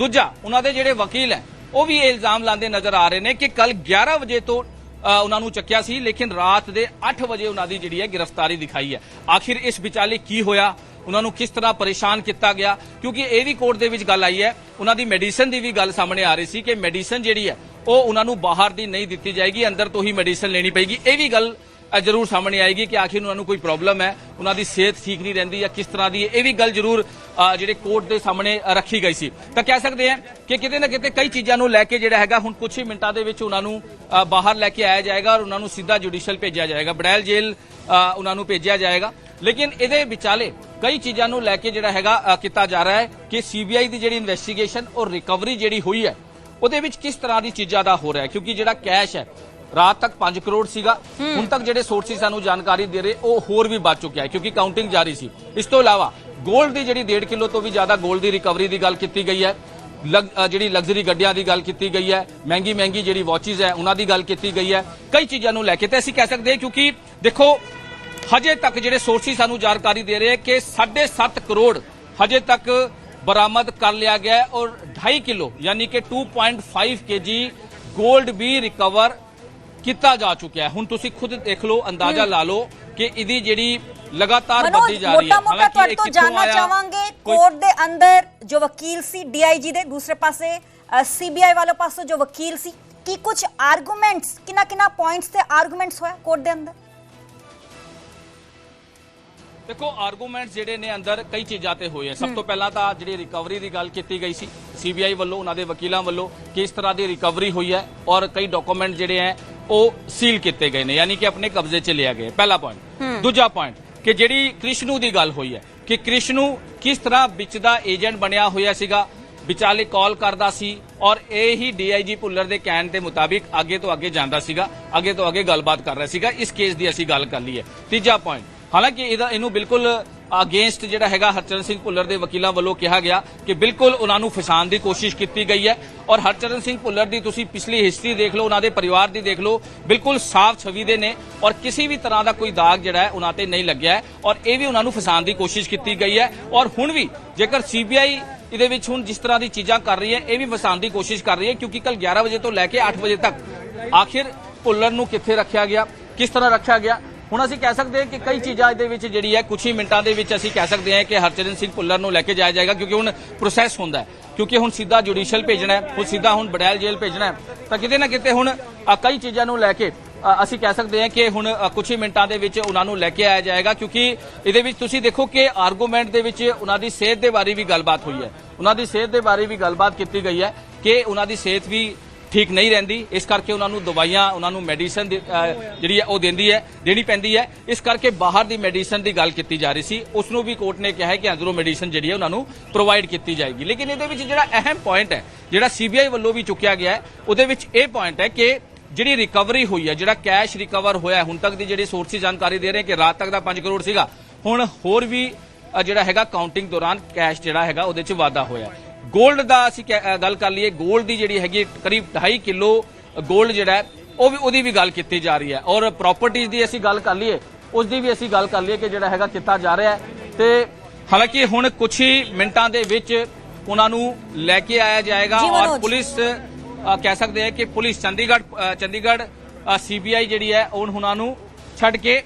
ਦੂਜਾ, ਉਹਨਾਂ ਦੇ ਜਿਹੜੇ ਵਕੀਲ ਹੈ, ਉਹ ਵੀ ਇਹ ਇਲਜ਼ਾਮ ਲਾਉਂਦੇ ਨਜ਼ਰ ਆ ਰਹੇ ਨੇ ਕਿ ਕੱਲ 11 ਵਜੇ ਤੋਂ ਉਹਨਾਂ ਨੂੰ ਚੱਕਿਆ ਸੀ, ਲੇਕਿਨ ਰਾਤ ਦੇ 8 ਵਜੇ ਉਹਨਾਂ ਦੀ ਜਿਹੜੀ ਹੈ ਗ੍ਰਿਫਤਾਰੀ ਦਿਖਾਈ ਹੈ। ਆਖਿਰ ਇਸ ਵਿਚਾਲੇ ਕੀ ਹੋਇਆ? ਉਹਨਾਂ ਨੂੰ ਕਿਸ ਤਰ੍ਹਾਂ ਪਰੇਸ਼ਾਨ ਕੀਤਾ ਗਿਆ? ਕਿਉਂਕਿ ਇਹ ਵੀ ਕੋਰਟ ਦੇ ਵਿੱਚ ਗੱਲ ਆਈ ਹੈ, ਉਹਨਾਂ ਦੀ ਮੈਡੀਸਨ ਦੀ ਵੀ ਗੱਲ ਸਾਹਮਣੇ ਆ ਰਹੀ ਸੀ ਕਿ ਮੈਡੀਸਨ ਜਿਹੜੀ ਹੈ, ਉਹ ਉਹਨਾਂ ਨੂੰ ਬਾਹਰ ਦੀ ਨਹੀਂ ਦਿੱਤੀ ਜਾਏਗੀ, ਅੰਦਰ ਤੋਂ ਹੀ ਮੈਡੀਸਨ ਲੈਣੀ ਪਏਗੀ। ਇਹ ਵੀ ਗੱਲ ਜ਼ਰੂਰ ਸਾਹਮਣੇ ਆਏਗੀ ਕਿ ਆਖਿਰ ਉਹਨਾਂ ਨੂੰ ਕੋਈ ਪ੍ਰੋਬਲਮ ਹੈ, ਉਹਨਾਂ ਦੀ ਸਿਹਤ ਠੀਕ ਨਹੀਂ ਰਹਿੰਦੀ ਜਾਂ ਕਿਸ ਤਰ੍ਹਾਂ ਦੀ ਇਹ ਵੀ ਗੱਲ ਜ਼ਰੂਰ ਜਿਹੜੇ ਕੋਰਟ ਦੇ ਸਾਹਮਣੇ ਰੱਖੀ ਗਈ ਸੀ। ਤਾਂ ਕਹਿ ਸਕਦੇ ਹਾਂ ਕਿ ਕਿਤੇ ਨਾ ਕਿਤੇ ਕਈ ਚੀਜ਼ਾਂ ਨੂੰ ਲੈ ਕੇ ਜਿਹੜਾ ਹੈਗਾ ਹੁਣ ਕੁਝ ਹੀ ਮਿੰਟਾਂ ਦੇ ਵਿੱਚ ਉਹਨਾਂ ਨੂੰ ਬਾਹਰ ਲੈ ਕੇ ਆਇਆ ਜਾਏਗਾ ਔਰ ਉਹਨਾਂ ਨੂੰ ਸਿੱਧਾ ਜੁਡੀਸ਼ੀਅਲ ਭੇਜਿਆ ਜਾਏਗਾ। ਬੜੈਲ ਜੇਲ੍ਹ ਉਹਨਾਂ ਨੂੰ ਭੇਜਿਆ ਜਾਏਗਾ। ਲੇਕਿਨ ਇਹਦੇ ਵਿਚਾਲੇ ਕਈ ਚੀਜ਼ਾਂ ਨੂੰ ਲੈ ਕੇ ਜਿਹੜਾ ਹੈਗਾ ਕੀਤਾ ਜਾ ਰਿਹਾ ਹੈ ਕਿ ਸੀਬੀਆਈ ਦੀ ਜਿਹੜੀ ਇਨਵੈਸਟੀਗੇਸ਼ਨ ਔਰ ਰਿਕਵਰੀ ਜਿਹੜੀ ਹੋਈ ਹੈ, ਉਹਦੇ ਵਿੱਚ ਕਿਸ ਤਰ੍ਹਾਂ ਦੀ ਚੀਜ਼ਾਂ ਦਾ ਹੋ ਰਿਹਾ ਹੈ? ਕਿਉਂਕਿ ਜਿਹੜਾ ਕੈਸ਼ ਹੈ ਰਾਤ ਤੱਕ 5 ਕਰੋੜ ਸੀਗਾ। ਹੁਣ ਤੱਕ ਜਿਹੜੇ ਸੋਰਸਿਸ ਸਾਨੂੰ ਜਾਣਕਾਰੀ ਦੇ ਰਹੇ ਉਹ ਹੋਰ ਵੀ ਵੱਧ ਚੁੱਕਿਆ ਹੈ ਕਿਉਂਕਿ ਕਾਊਂਟਿੰਗ ਜਾਰੀ ਸੀ। ਇਸ ਤੋਂ ਇਲਾਵਾ ਗੋਲਡ ਦੀ ਜਿਹੜੀ 1.5 ਕਿਲੋ ਤੋਂ ਵੀ ਜ਼ਿਆਦਾ ਗੋਲਡ ਦੀ ਰਿਕਵਰੀ ਦੀ ਗੱਲ ਕੀਤੀ ਗਈ ਹੈ ਜਿਹੜੀ ਲਗਜ਼ਰੀ ਗੱਡੀਆਂ ਦੀ ਗੱਲ ਕੀਤੀ ਗਈ ਹੈ ਮਹਿੰਗੀ ਮਹਿੰਗੀ ਜਿਹੜੀ ਵਾਚਿਸ ਹੈ ਉਹਨਾਂ ਦੀ ਗੱਲ ਕੀਤੀ ਗਈ ਹੈ। ਕਈ ਚੀਜ਼ਾਂ ਨੂੰ ਲੈ ਕੇ ਤੇ ਅਸੀਂ ਕਹਿ ਸਕਦੇ ਹਾਂ ਕਿਉਂਕਿ ਦੇਖੋ ਹਜੇ ਤੱਕ ਜਿਹੜੇ ਸੋਰਸਿਸ ਸਾਨੂੰ ਜਾਣਕਾਰੀ ਦੇ ਰਹੇ ਕਿ 7.5 ਕਰੋੜ ਹਜੇ ਤੱਕ ਬਰਾਮਦ ਕਰ ਲਿਆ ਗਿਆ ਔਰ 2.5 ਕਿਲੋ ਯਾਨੀ ਕਿ 2.5 ਕੇਜੀ ਗੋਲਡ ਵੀ ਰਿਕਵਰ ਕੀਤਾ ਜਾ ਚੁੱਕਿਆ ਹੈ। ਹੁਣ ਤੁਸੀਂ ਖੁਦ ਦੇਖ ਲਓ ਅੰਦਾਜ਼ਾ ਲਾ ਲਓ ਕਿ ਇਹਦੀ ਜਿਹੜੀ ਲਗਾਤਾਰ ਵੱਧਦੀ ਜਾ ਰਹੀ ਹੈ। ਮੋਟਾ ਮੋਟਾ ਤੁਹਾਡੇ ਤੋਂ ਜਾਨਣਾ ਚਾਹਾਂਗੇ ਕੋਰਟ ਦੇ ਅੰਦਰ ਜੋ ਵਕੀਲ ਸੀ ਡੀਆਈਜੀ ਦੇ ਦੂਸਰੇ ਪਾਸੇ ਸੀਬੀਆਈ ਵਾਲੇ ਪਾਸੋਂ ਜੋ ਵਕੀਲ ਸੀ ਕੀ ਕੁਝ ਆਰਗੂਮੈਂਟਸ ਕਿਨਾ ਕਿਨਾ ਪੁਆਇੰਟਸ ਤੇ ਆਰਗੂਮੈਂਟਸ ਹੋਇਆ ਕੋਰਟ ਦੇ ਅੰਦਰ? ਦੇਖੋ ਆਰਗੂਮੈਂਟਸ ਜਿਹੜੇ ਨੇ ਅੰਦਰ ਕਈ ਚੀਜ਼ਾਂ ਤੇ ਹੋਏ ਆ। ਸਭ ਤੋਂ ਪਹਿਲਾਂ ਤਾਂ ਜਿਹੜੀ ਰਿਕਵਰੀ ਦੀ ਗੱਲ ਕੀਤੀ ਗਈ ਸੀ ਸੀਬੀਆਈ ਵੱਲੋਂ ਉਹਨਾਂ ਦੇ ਵਕੀਲਾਂ ਵੱਲੋਂ ਕਿ ਇਸ ਤਰ੍ਹਾਂ ਦੀ ਰਿਕਵਰੀ ਹੋਈ ਹੈ ਔਰ ਕਈ ਡਾਕੂਮੈਂਟ ਜਿਹੜੇ ਹੈ ਉਹ ਸੀਲ ਕੀਤੇ ਗਏ ਨੇ ਯਾਨੀ ਕਿ ਆਪਣੇ ਕਬਜ਼ੇ 'ਚ ਲਿਆ ਗਏ ਪਹਿਲਾ ਪੁਆਇੰਟ ਦੂਜਾ ਪੁਆਇੰਟ ਕਿ ਜਿਹੜੀ ਕ੍ਰਿਸ਼ਨੂ ਦੀ ਗੱਲ ਹੋਈ ਹੈ ਕਿ ਕ੍ਰਿਸ਼ਨੂ ਕਿਸ ਤਰ੍ਹਾਂ ਵਿੱਚ ਦਾ ਏਜੰਟ ਬਣਿਆ ਹੋਇਆ ਸੀਗਾ ਵਿਚਾਲੇ ਕਾਲ ਕਰਦਾ ਸੀ ਔਰ ਇਹ ਹੀ ਡੀਆਈਜੀ ਭੁੱਲਰ ਦੇ ਕਹਿਣ ਦੇ ਮੁਤਾਬਿਕ ਅੱਗੇ ਤੋਂ ਅੱਗੇ ਜਾਂਦਾ ਸੀਗਾ ਅੱਗੇ ਤੋਂ ਅੱਗੇ ਗੱਲਬਾਤ ਕਰ ਰਿਹਾ ਸੀਗਾ। ਇਸ ਕੇਸ ਦੀ ਅਸੀਂ ਗੱਲ ਕਰ ਲਈ ਹੈ ਤੀਜਾ ਪੁਆਇੰਟ ਹਾਲਾਂਕਿ ਇਹਦਾ ਇਹਨੂੰ ਬਿਲਕੁਲ ਅਗੇਂਸਟ ਜਿਹੜਾ ਹੈਗਾ ਹਰਚਰਨ ਸਿੰਘ ਭੁੱਲਰ ਦੇ ਵਕੀਲਾਂ ਵੱਲੋਂ ਕਿਹਾ ਗਿਆ ਕਿ ਬਿਲਕੁਲ ਉਹਨਾਂ ਨੂੰ ਫਸਾਉਣ ਦੀ ਕੋਸ਼ਿਸ਼ ਕੀਤੀ ਗਈ ਹੈ। ਔਰ ਹਰਚਰਨ ਸਿੰਘ ਭੁੱਲਰ ਦੀ ਤੁਸੀਂ ਪਿਛਲੀ ਹਿਸਟਰੀ ਦੇਖ ਲਓ, ਉਹਨਾਂ ਦੇ ਪਰਿਵਾਰ ਦੀ ਦੇਖ ਲਓ, ਬਿਲਕੁਲ ਸਾਫ਼ ਛਵੀ ਦੇ ਨੇ। ਔਰ ਕਿਸੇ ਵੀ ਤਰ੍ਹਾਂ ਦਾ ਕੋਈ ਦਾਗ ਜਿਹੜਾ ਹੈ ਉਹਨਾਂ ਤੇ ਨਹੀਂ ਲੱਗਿਆ ਹੈ। ਔਰ ਇਹ ਵੀ ਉਹਨਾਂ ਨੂੰ ਫਸਾਉਣ ਦੀ ਕੋਸ਼ਿਸ਼ ਕੀਤੀ ਗਈ ਹੈ। ਔਰ ਹੁਣ ਵੀ ਜੇਕਰ ਸੀਬੀਆਈ ਇਹਦੇ ਵਿੱਚ ਹੁਣ ਜਿਸ ਤਰ੍ਹਾਂ ਦੀ ਚੀਜ਼ਾਂ ਕਰ ਰਹੀ ਹੈ, ਇਹ ਵੀ ਫਸਾਉਣ ਦੀ ਕੋਸ਼ਿਸ਼ ਕਰ ਰਹੀ ਹੈ, ਕਿਉਂਕਿ ਕੱਲ 11 ਵਜੇ ਤੋਂ ਲੈ ਕੇ 8 ਵਜੇ ਤੱਕ ਆਖਿਰ ਭੁੱਲਰ ਨੂੰ ਕਿੱਥੇ ਰੱਖਿਆ ਗਿਆ, ਕਿਸ ਤਰ੍ਹਾਂ ਰੱਖਿਆ ਗਿਆ ਹੁਣ ਅਸੀਂ ਕਹਿ ਸਕਦੇ ਹਾਂ ਕਿ ਕਈ ਚੀਜ਼ਾਂ ਇਹਦੇ ਵਿੱਚ ਜਿਹੜੀ ਹੈ ਕੁਝ ਹੀ ਮਿੰਟਾਂ ਦੇ ਵਿੱਚ ਅਸੀਂ ਕਹਿ ਸਕਦੇ ਹਾਂ ਕਿ ਹਰਚਰਨ ਸਿੰਘ ਭੁੱਲਰ ਨੂੰ ਲੈ ਕੇ ਜਾਇਆ ਜਾਏਗਾ ਕਿਉਂਕਿ ਹੁਣ ਪ੍ਰੋਸੈਸ ਹੁੰਦਾ ਕਿਉਂਕਿ ਹੁਣ ਸਿੱਧਾ ਜੁਡੀਸ਼ੀਅਲ ਭੇਜਣਾ ਹੈ ਹੁਣ ਸਿੱਧਾ ਹੁਣ ਬਡੈਲ ਜੇਲ੍ਹ ਭੇਜਣਾ ਹੈ। ਤਾਂ ਕਿਤੇ ਨਾ ਕਿਤੇ ਹੁਣ ਕਈ ਚੀਜ਼ਾਂ ਨੂੰ ਲੈ ਕੇ ਅਸੀਂ ਕਹਿ ਸਕਦੇ ਹਾਂ ਕਿ ਹੁਣ ਅ, ਕੁਝ ਹੀ ਮਿੰਟਾਂ ਦੇ ਵਿੱਚ ਉਹਨਾਂ ਨੂੰ ਲੈ ਕੇ ਆਇਆ ਜਾਏਗਾ ਕਿਉਂਕਿ ਇਹਦੇ ਵਿੱਚ ਤੁਸੀਂ ਦੇਖੋ ਕਿ ਆਰਗੂਮੈਂਟ ਦੇ ਵਿੱਚ ਉਹਨਾਂ ਦੀ ਸਿਹਤ ਦੇ ਬਾਰੇ ਵੀ ਗੱਲਬਾਤ ਹੋਈ ਹੈ। ਉਹਨਾਂ ਦੀ ਸਿਹਤ ਦੇ ਬਾਰੇ ਵੀ ਗੱਲਬਾਤ ਕੀਤੀ ਗਈ ਹੈ ਕਿ ਉਹਨਾਂ ਦੀ ਸਿਹਤ ਵੀ ਠੀਕ ਨਹੀਂ ਰਹਿੰਦੀ। ਇਸ ਕਰਕੇ ਉਹਨਾਂ ਨੂੰ ਦਵਾਈਆਂ, ਉਹਨਾਂ ਨੂੰ ਮੈਡੀਸਨ ਜਿਹੜੀ ਹੈ, ਉਹ ਦਿੰਦੀ ਹੈ, ਦੇਣੀ ਪੈਂਦੀ ਹੈ। ਇਸ ਕਰਕੇ ਬਾਹਰ ਦੀ ਮੈਡੀਸਨ ਦੀ ਗੱਲ ਕੀਤੀ ਜਾ ਰਹੀ ਸੀ। ਉਸ ਨੂੰ ਵੀ ਕੋਰਟ ਨੇ ਕਿਹਾ ਹੈ ਕਿ ਅੰਦਰੋਂ ਮੈਡੀਸਨ ਜਿਹੜੀ ਹੈ, ਉਹਨਾਂ ਨੂੰ ਪ੍ਰੋਵਾਈਡ ਕੀਤੀ ਜਾਏਗੀ। ਲੇਕਿਨ ਇਹਦੇ ਵਿੱਚ ਜਿਹੜਾ ਅਹਿਮ ਪੁਆਇੰਟ ਹੈ, ਜਿਹੜਾ ਸੀਬੀਆਈ ਵੱਲੋਂ ਵੀ ਚੁੱਕਿਆ ਗਿਆ ਹੈ, ਉਹਦੇ ਵਿੱਚ ਇਹ ਪੁਆਇੰਟ ਹੈ ਕਿ ਜਿਹੜੀ ਰਿਕਵਰੀ ਹੋਈ ਹੈ, ਜਿਹੜਾ ਕੈਸ਼ ਰਿਕਵਰ ਹੋਇਆ ਹੁਣ ਤੱਕ ਦੀ ਜਿਹੜੀ ਸੋਰਸਿਸ ਜਾਣਕਾਰੀ ਦੇ ਰਹੇ ਕਿ ਰਾਤ ਤੱਕ ਦਾ 5 ਕਰੋੜ ਸੀਗਾ। ਹੁਣ ਹੋਰ ਵੀ ਜਿਹੜਾ ਹੈਗਾ ਕਾਊਂਟਿੰਗ ਦੌਰਾਨ ਕੈਸ਼ ਜਿਹੜਾ ਹੈਗਾ, ਉਹਦੇ 'ਚ ਵਾਧਾ ਹੋਇਆ ਗੋਲਡ ਦਾ ਅਸੀਂ ਗੱਲ ਕਰ ਲਈਏ ਗੋਲਡ ਦੀ ਜਿਹੜੀ ਹੈਗੀ ਕਰੀਬ 2.5 ਕਿਲੋ ਗੋਲਡ ਜਿਹੜਾ ਉਹ ਵੀ ਉਹਦੀ ਵੀ ਗੱਲ ਕੀਤੀ ਜਾ ਰਹੀ ਹੈ। ਔਰ ਪ੍ਰਾਪਰਟੀਆਂ ਦੀ ਅਸੀਂ ਗੱਲ ਕਰ ਲਈਏ ਉਸ ਦੀ ਵੀ ਅਸੀਂ ਗੱਲ ਕਰ ਲਈਏ ਕਿ ਜਿਹੜਾ ਹੈਗਾ ਕੀਤਾ ਜਾ ਰਿਹਾ ਤੇ ਹਾਲਾਂਕਿ ਹੁਣ ਕੁਛ ਹੀ ਮਿੰਟਾਂ ਦੇ ਵਿੱਚ ਉਹਨਾਂ ਨੂੰ ਲੈ ਕੇ ਆਇਆ ਜਾਏਗਾ ਔਰ ਪੁਲਿਸ ਕਹਿ ਸਕਦੇ ਹੈ ਕਿ ਪੁਲਿਸ ਚੰਡੀਗੜ੍ਹ ਚੰਡੀਗੜ੍ਹ ਸੀਬੀਆਈ ਜਿਹੜੀ ਹੈ ਉਹਨਾਂ ਨੂੰ ਛੱਡ ਕੇ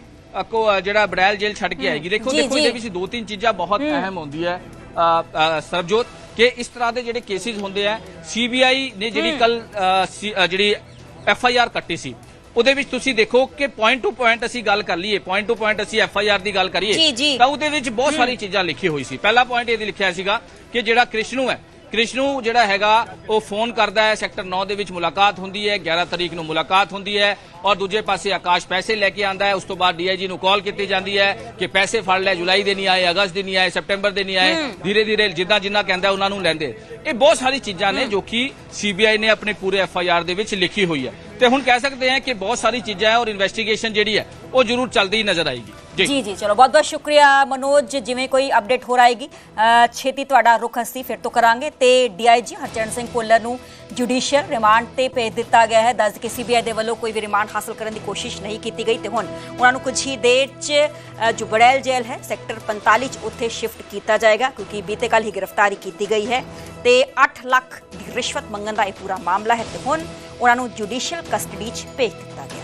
ਕੋ ਜਿਹੜਾ ਬੜੈਲ ਜੇਲ੍ਹ ਛੱਡ ਕੇ ਆਏਗੀ। ਦੇਖੋ ਦੇਖੋ ਇਹਦੇ ਵਿੱਚ ਦੋ ਤਿੰਨ ਚੀਜ਼ਾਂ ਬਹੁਤ ਅਹਿਮ ਹੁੰਦੀ ਹੈ ਸਰਬਜੋਤ। ਕਿ ਇਸ ਤਰ੍ਹਾਂ ਦੇ ਜਿਹੜੇ ਕੇਸਿਸ ਹੁੰਦੇ ਆ ਸੀਬੀਆਈ ਨੇ ਜਿਹੜੀ ਕੱਲ ਜਿਹੜੀ ਐਫ ਆਈ ਆਰ ਕੱਟੀ ਸੀ ਉਹਦੇ ਵਿੱਚ ਤੁਸੀਂ ਦੇਖੋ ਕਿ ਪੁਆਇੰਟ ਟੂ ਪੁਆਇੰਟ ਅਸੀਂ ਗੱਲ ਕਰ ਲਈਏ ਪੁਆਇੰਟ ਟੂ ਪੁਆਇੰਟ ਅਸੀਂ ਐਫ ਆਈ ਆਰ ਦੀ ਗੱਲ ਕਰੀਏ। ਤਾਂ ਉਹਦੇ ਵਿੱਚ ਬਹੁਤ ਸਾਰੀ ਚੀਜ਼ਾਂ ਲਿਖੀ ਹੋਈ ਸੀ। ਪਹਿਲਾ ਪੁਆਇੰਟ ਇਹਦੇ ਲਿਖਿਆ ਸੀਗਾ ਕਿ ਜਿਹੜਾ ਕ੍ਰਿਸ਼ਨੂ ਹੈ ਕ੍ਰਿਸ਼ਨੂ ਜਿਹੜਾ ਹੈਗਾ ਉਹ ਫੋਨ ਕਰਦਾ ਹੈ ਸੈਕਟਰ 9 ਦੇ ਵਿੱਚ ਮੁਲਾਕਾਤ ਹੁੰਦੀ ਹੈ 11 ਤਰੀਕ ਨੂੰ ਮੁਲਾਕਾਤ ਹੁੰਦੀ ਹੈ ਔਰ ਦੂਜੇ ਪਾਸੇ ਆਕਾਸ਼ ਪੈਸੇ ਲੈ ਕੇ ਆਂਦਾ ਹੈ ਉਸ ਤੋਂ ਬਾਅਦ ਡੀਆਈਜੀ ਨੂੰ ਕਾਲ ਕੀਤੀ ਜਾਂਦੀ ਹੈ ਕਿ ਪੈਸੇ ਫੜ ਲੈ ਜੁਲਾਈ ਦੇ ਨਹੀਂ ਆਏ ਅਗਸਤ ਦੇ ਨਹੀਂ ਆਏ ਸਪਟੈਂਬਰ ਦੇ ਨਹੀਂ ਆਏ ਧੀਰੇ ਧੀਰੇ ਜਿੱਦਾਂ ਜਿੰਨਾ ਕਹਿੰਦਾ ਉਹਨਾਂ ਨੂੰ ਲੈਂਦੇ। ਇਹ ਬਹੁਤ ਸਾਰੀ ਚੀਜ਼ਾਂ ਨੇ ਜੋ ਕਿ ਸੀਬੀਆਈ ਨੇ ਆਪਣੇ ਪੂਰੇ ਐਫਆਈਆਰ ਦੇ ਵਿੱਚ ਲਿਖੀ ਹੋਈ ਹੈ। ਤੇ ਹੁਣ ਕਹਿ ਸਕਦੇ ਹਾਂ ਕਿ ਬਹੁਤ ਸਾਰੀ ਚੀਜ਼ਾਂ ਹੈ ਔਰ ਇਨਵੈਸਟੀਗੇਸ਼ਨ ਜਿਹੜੀ ਹੈ, ਉਹ ਜ਼ਰੂਰ ਚੱਲਦੀ ਨਜ਼ਰ ਆਏਗੀ। ਜੀ। ਜੀ ਚਲੋ, ਬਹੁਤ ਬਹੁਤ ਸ਼ੁਕਰੀਆ ਮਨੋਜ, ਜਿਵੇਂ ਕੋਈ ਅਪਡੇਟ ਹੋ ਰਹੇਗੀ ਛੇਤੀ ਤੁਹਾਡਾ ਰੁਖ ਅਸੀਂ ਫਿਰ ਤੋਂ ਕਰਾਂਗੇ ਤੇ ਡੀਆਈਜੀ ਹਰਚਰਨ ਸਿੰਘ ਭੁੱਲਰ ਨੂੰ ਜੁਡੀਸ਼ੀਅਲ ਰਿਮਾਂਡ ਤੇ ਭੇਜ ਦਿੱਤਾ ਗਿਆ ਹੈ। ਦੱਸ ਕਿ ਸੀਬੀਆਈ ਦੇ ਵੱਲੋਂ ਕੋਈ ਵੀ ਰਿਮਾਂਡ ਹਾਸਲ ਕਰਨ ਦੀ ਕੋਸ਼ਿਸ਼ ਨਹੀਂ ਕੀਤੀ ਗਈ ਤੇ ਹੁਣ ਉਹਨਾਂ ਨੂੰ ਕੁਝ ਹੀ ਦੇਰ 'ਚ ਜੋ ਬੜੈਲ ਜੇਲ੍ਹ ਹੈ, ਸੈਕਟਰ 45 'ਚ ਉੱਥੇ ਸ਼ਿਫਟ ਕੀਤਾ ਜਾਏਗਾ ਕਿਉਂਕਿ ਬੀਤੇ ਕੱਲ ਹੀ ਗ੍ਰਿਫਤਾਰੀ ਕੀਤੀ ਗਈ ਹੈ ਤੇ 8 ਲੱਖ ਦੀ ਰਿਸ਼ਵਤ ਮੰਗਣ ਦਾ ਇਹ ਪੂਰਾ ਮਾਮਲਾ ਹੈ ਤੇ ਹੁਣ ਉਹਨਾਂ ਨੂੰ ਜੁਡੀਸ਼ੀਅਲ ਕਸਟਡੀ 'ਚ ਭੇਜ ਦਿੱਤਾ ਗਿਆ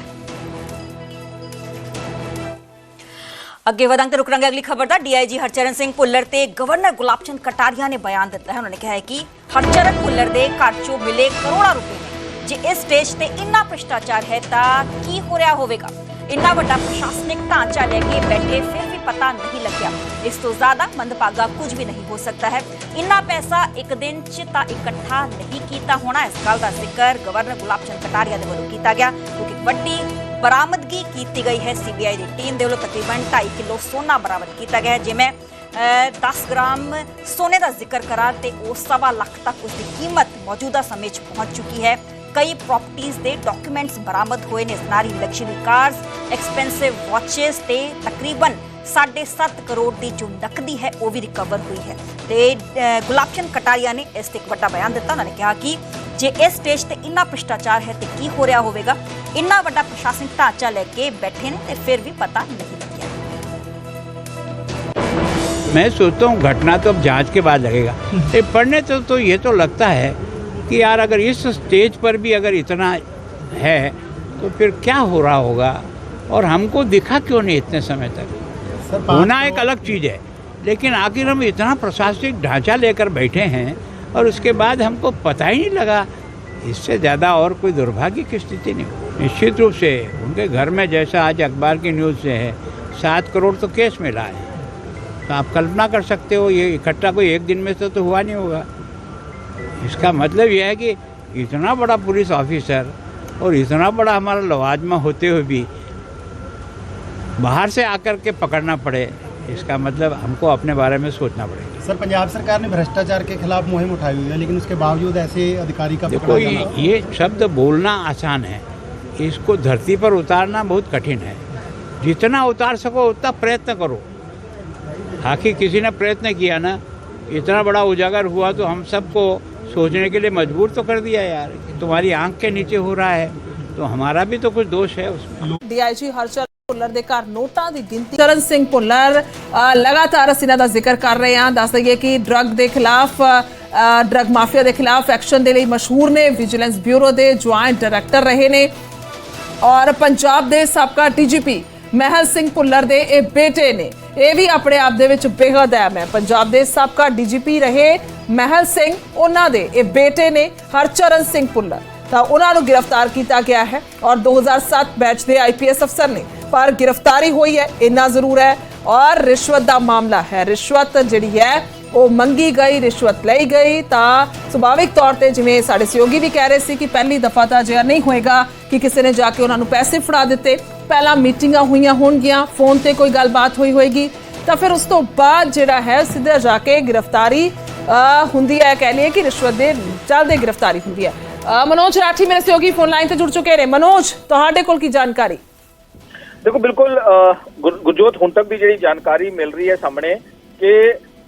ਅੱਗੇ ਵਧਾਂਗੇ ਰੁਕ ਅਗਲੀ ਖਬਰ ਦਾ। ਡੀਆਈਜੀ ਹਰਚਰਨ ਸਿੰਘ ਭੁੱਲਰ ਤੇ ਗਵਰਨਰ ਗੁਲਾਬਚੰਦ ਕਟਾਰੀਆ ਨੇ ਬਿਆਨ ਦਿੱਤਾ ਹੈ। ਉਹਨਾਂ ਨੇ ਕਿਹਾ ਹੈ ਕਿ ਹਰਚਰਨ ਭੁੱਲਰ ਦੇ ਘਰ ਚੋਂ ਮਿਲੇ ਕਰੋੜਾਂ ਰੁਪਏ ਨੇ। ਜੇ ਇਸ ਸਟੇਜ ਤੇ ਇੰਨਾ ਭ੍ਰਿਸ਼ਟਾਚਾਰ ਹੈ ਤਾਂ ਕੀ ਹੋ ਰਿਹਾ ਹੋਵੇਗਾ? ਇੰਨਾ ਵੱਡਾ ਪ੍ਰਸ਼ਾਸਨਿਕ ਢਾਂਚਾ ਲੈ ਕੇ ਬੈਠੇ ਫਿਰ ਪਤਾ ਨਹੀਂ ਲੱਗਿਆ। ਇਸ ਤੋਂ ਜ਼ਿਆਦਾ ਮੰਦਭਾਗਾ ਕੁਝ ਵੀ ਨਹੀਂ ਹੋ ਸਕਦਾ ਹੈ। ਇੰਨਾ ਪੈਸਾ ਇੱਕ ਦਿਨ 'ਚ ਤਾਂ ਇਕੱਠਾ ਨਹੀਂ ਕੀਤਾ ਹੋਣਾ। ਇਸ ਗੱਲ ਦਾ ਜ਼ਿਕਰ ਗਵਰਨਰ ਗੁਲਾਬਚੰਦ ਕਟਾਰੀਆ ਦੇ ਵੱਲੋਂ ਕੀਤਾ ਗਿਆ ਕਿਉਂਕਿ ਵੱਡੀ ਬਰਾਮਦਗੀ ਕੀਤੀ ਗਈ ਹੈ। ਸੀਬੀਆਈ ਦੀ ਟੀਮ ਦੇ ਵੱਲੋਂ ਤਕਰੀਬਨ 2.5 ਕਿਲੋ ਸੋਨਾ ਬਰਾਮਦ ਕੀਤਾ ਗਿਆ ਹੈ। ਜਿਵੇਂ ਅ, 10 ਗ੍ਰਾਮ ਸੋਨੇ ਦਾ ਜ਼ਿਕਰ ਕਰਾਂ ਤੇ ਉਹ ਸਵਾ ਲੱਖ ਤੱਕ ਉਸ ਦੀ ਕੀਮਤ ਮੌਜੂਦਾ ਸਮੇਂ 'ਚ ਪਹੁੰਚ ਚੁੱਕੀ ਹੈ। ਕਈ ਪ੍ਰਾਪਰਟੀਆਂ ਦੇ ਡਾਕੂਮੈਂਟਸ ਬਰਾਮਦ ਹੋਏ ਨੇ। ਇਸ ਨਾਲ ਲਗਜ਼ਰੀ ਕਾਰਸ ਐਕਸਪੈਂਸਿਵ ਵਾਚਸ ਤੇ ਤਕਰੀਬਨ 7.5 ਕਰੋੜ ਦੀ ਜੋ ਨਕਦੀ ਹੈ ਉਹ ਵੀ ਰਿਕਵਰ ਹੋਈ ਹੈ ਤੇ ਅ, ਗੁਲਾਬ ਚੰਦ ਕਟਾਰੀਆ ਨੇ ਇਸ ਤੇ ਇੱਕ ਵੱਡਾ ਬਿਆਨ ਦਿੱਤਾ ਉਹਨਾਂ ਨੇ ਕਿਹਾ ਕਿ ਜੇ ਇਸ ਸਟੇਜ ਤੇ ਇੰਨਾ ਭ੍ਰਿਸ਼ਟਾਚਾਰ ਹੈ ਤੇ ਕੀ ਹੋ ਰਿਹਾ ਹੋਵੇਗਾ ਇੰਨਾ ਵੱਡਾ ਪ੍ਰਸ਼ਾਸਨਿਕ ਢਾਂਚਾ ਲੈ ਕੇ ਬੈਠੇ ਨੇ ਤੇ ਫਿਰ ਵੀ ਪਤਾ ਨਹੀਂ ਲੱਗਿਆ मैं सोचता हूँ घटना तो अब जांच के बाद लगेगा ये पढ़ने तो तो ये तो लगता है कि यार अगर इस स्टेज पर भी अगर इतना है तो फिर क्या हो रहा होगा और हमको दिखा क्यों नहीं इतने समय तक होना एक अलग चीज़ है। लेकिन आखिर हम इतना प्रशासनिक ढांचा लेकर बैठे हैं और उसके बाद हमको पता ही नहीं लगा इससे ज़्यादा और कोई दुर्भाग्य की स्थिति नहीं। हो निश्चित रूप से उनके घर में जैसा आज अखबार की न्यूज़ से है सात करोड़ तो केस मिला है। तो आप कल्पना कर सकते हो ये इकट्ठा कोई एक दिन में से तो हुआ नहीं होगा। इसका मतलब यह है कि इतना बड़ा पुलिस ऑफिसर और इतना बड़ा हमारा लवाजमा होते हुए भी बाहर से आकर के पकड़ना पड़े इसका मतलब हमको अपने बारे में सोचना पड़ेगा सर पंजाब सरकार ने भ्रष्टाचार के खिलाफ मुहिम उठाई हुई है लेकिन उसके बावजूद ऐसे अधिकारी का देखो ये शब्द बोलना आसान है इसको धरती पर उतारना बहुत कठिन है। जितना उतार सको उतना प्रयत्न करो। आखिर किसी ने प्रयत्न किया ना इतना बड़ा उजागर हुआ तो हम सबको सोचने के लिए मजबूर तो कर दिया यार तुम्हारी आँख के नीचे हो रहा है तो हमारा भी तो कुछ दोष है उसमें। डी आई ਭੁੱਲਰ ਦੇ ਘਰ ਨੋਟਾਂ ਦੀ ਗਿਣਤੀ। ਚਰਨ ਸਿੰਘ ਭੁੱਲਰ ਲਗਾਤਾਰ ਅਸੀਂ ਦਾ ਜ਼ਿਕਰ ਕਰ ਰਹੇ ਹਾਂ। ਦੱਸ ਦਈਏ ਕਿ ਡਰੱਗ ਦੇ ਖਿਲਾਫ ਡਰੱਗ ਮਾਫੀਆ ਦੇ ਖਿਲਾਫ ਐਕਸ਼ਨ ਦੇ ਲਈ ਮਸ਼ਹੂਰ ਨੇ ਵਿਜੀਲੈਂਸ ਬਿਊਰੋ ਦੇ ਜੁਆਇੰਟ ਡਾਇਰੈਕਟਰ ਰਹੇ ਨੇ। ਔਰ ਪੰਜਾਬ ਦੇ ਸਾਬਕਾ ਡੀਜੀਪੀ ਮਹਿਲ ਸਿੰਘ ਭੁੱਲਰ ਦੇ ਇਹ ਬੇਟੇ ਨੇ। ਇਹ ਵੀ ਆਪਣੇ ਆਪ ਦੇ ਵਿੱਚ ਬੇਹੱਦ ਅਹਿਮ ਹੈ। ਪੰਜਾਬ ਦੇ ਸਾਬਕਾ ਡੀਜੀਪੀ ਰਹੇ ਮਹਿਲ ਸਿੰਘ, ਉਹਨਾਂ ਦੇ ਇਹ ਬੇਟੇ ਨੇ ਹਰਚਰਨ ਸਿੰਘ ਭੁੱਲਰ। ਤਾਂ ਉਹਨਾਂ ਨੂੰ ਗ੍ਰਿਫਤਾਰ ਕੀਤਾ ਗਿਆ ਹੈ ਔਰ 2007 ਬੈਚ ਦੇ ਆਈਪੀਐਸ ਅਫਸਰ ਨੇ। ਪਰ ਗ੍ਰਿਫਤਾਰੀ ਹੋਈ ਹੈ, ਇੰਨਾ ਜ਼ਰੂਰ ਹੈ। ਔਰ ਰਿਸ਼ਵਤ ਦਾ ਮਾਮਲਾ ਹੈ। ਰਿਸ਼ਵਤ ਜਿਹੜੀ ਹੈ, ਉਹ ਮੰਗੀ ਗਈ, ਰਿਸ਼ਵਤ ਲਈ ਗਈ। ਤਾਂ ਸੁਭਾਵਿਕ ਤੌਰ ਤੇ ਜਿਵੇਂ ਸਾਡੇ ਸਹਿਯੋਗੀ ਵੀ ਕਹਿ ਰਹੇ ਸੀ ਕਿ ਪਹਿਲੀ ਦਫਾ ਤਾਂ ਅਜਿਹਾ ਨਹੀਂ ਹੋਏਗਾ ਕਿ ਕਿਸੇ ਨੇ ਜਾ ਕੇ ਉਹਨਾਂ ਨੂੰ ਪੈਸੇ ਫੜਾ ਦਿੱਤੇ। ਪਹਿਲਾਂ ਮੀਟਿੰਗਾਂ ਹੋਈਆਂ ਹੋਣਗੀਆਂ, ਫੋਨ ਤੇ ਕੋਈ ਗੱਲਬਾਤ ਹੋਈ ਹੋਏਗੀ। ਤਾਂ ਫਿਰ ਉਸ ਤੋਂ ਬਾਅਦ ਜਿਹੜਾ ਹੈ, ਸਿੱਧਾ ਜਾ ਕੇ ਗ੍ਰਿਫਤਾਰੀ ਹੁੰਦੀ ਹੈ, ਕਹਿ ਲਈਏ ਕਿ ਰਿਸ਼ਵਤ ਦੇ ਚੱਲਦੇ ਗ੍ਰਿਫਤਾਰੀ ਹੁੰਦੀ ਹੈ। ਮਨੋਜ ਰਾਠੀ ਮੇਰੇ ਸਹਿਯੋਗੀ ਫੋਨ ਲਾਈਨ ਤੇ ਜੁੜ ਚੁੱਕੇ ਨੇ। ਮਨੋਜ, ਤੁਹਾਡੇ ਕੋਲ ਕੀ ਜਾਣਕਾਰੀ? ਦੇਖੋ ਬਿਲਕੁਲ ਅਹ, ਗੁਰ- ਗੁਰਜੋਤ ਹੁਣ ਤੱਕ ਦੀ ਜਿਹੜੀ ਜਾਣਕਾਰੀ ਮਿਲ ਰਹੀ ਹੈ ਸਾਹਮਣੇ ਕਿ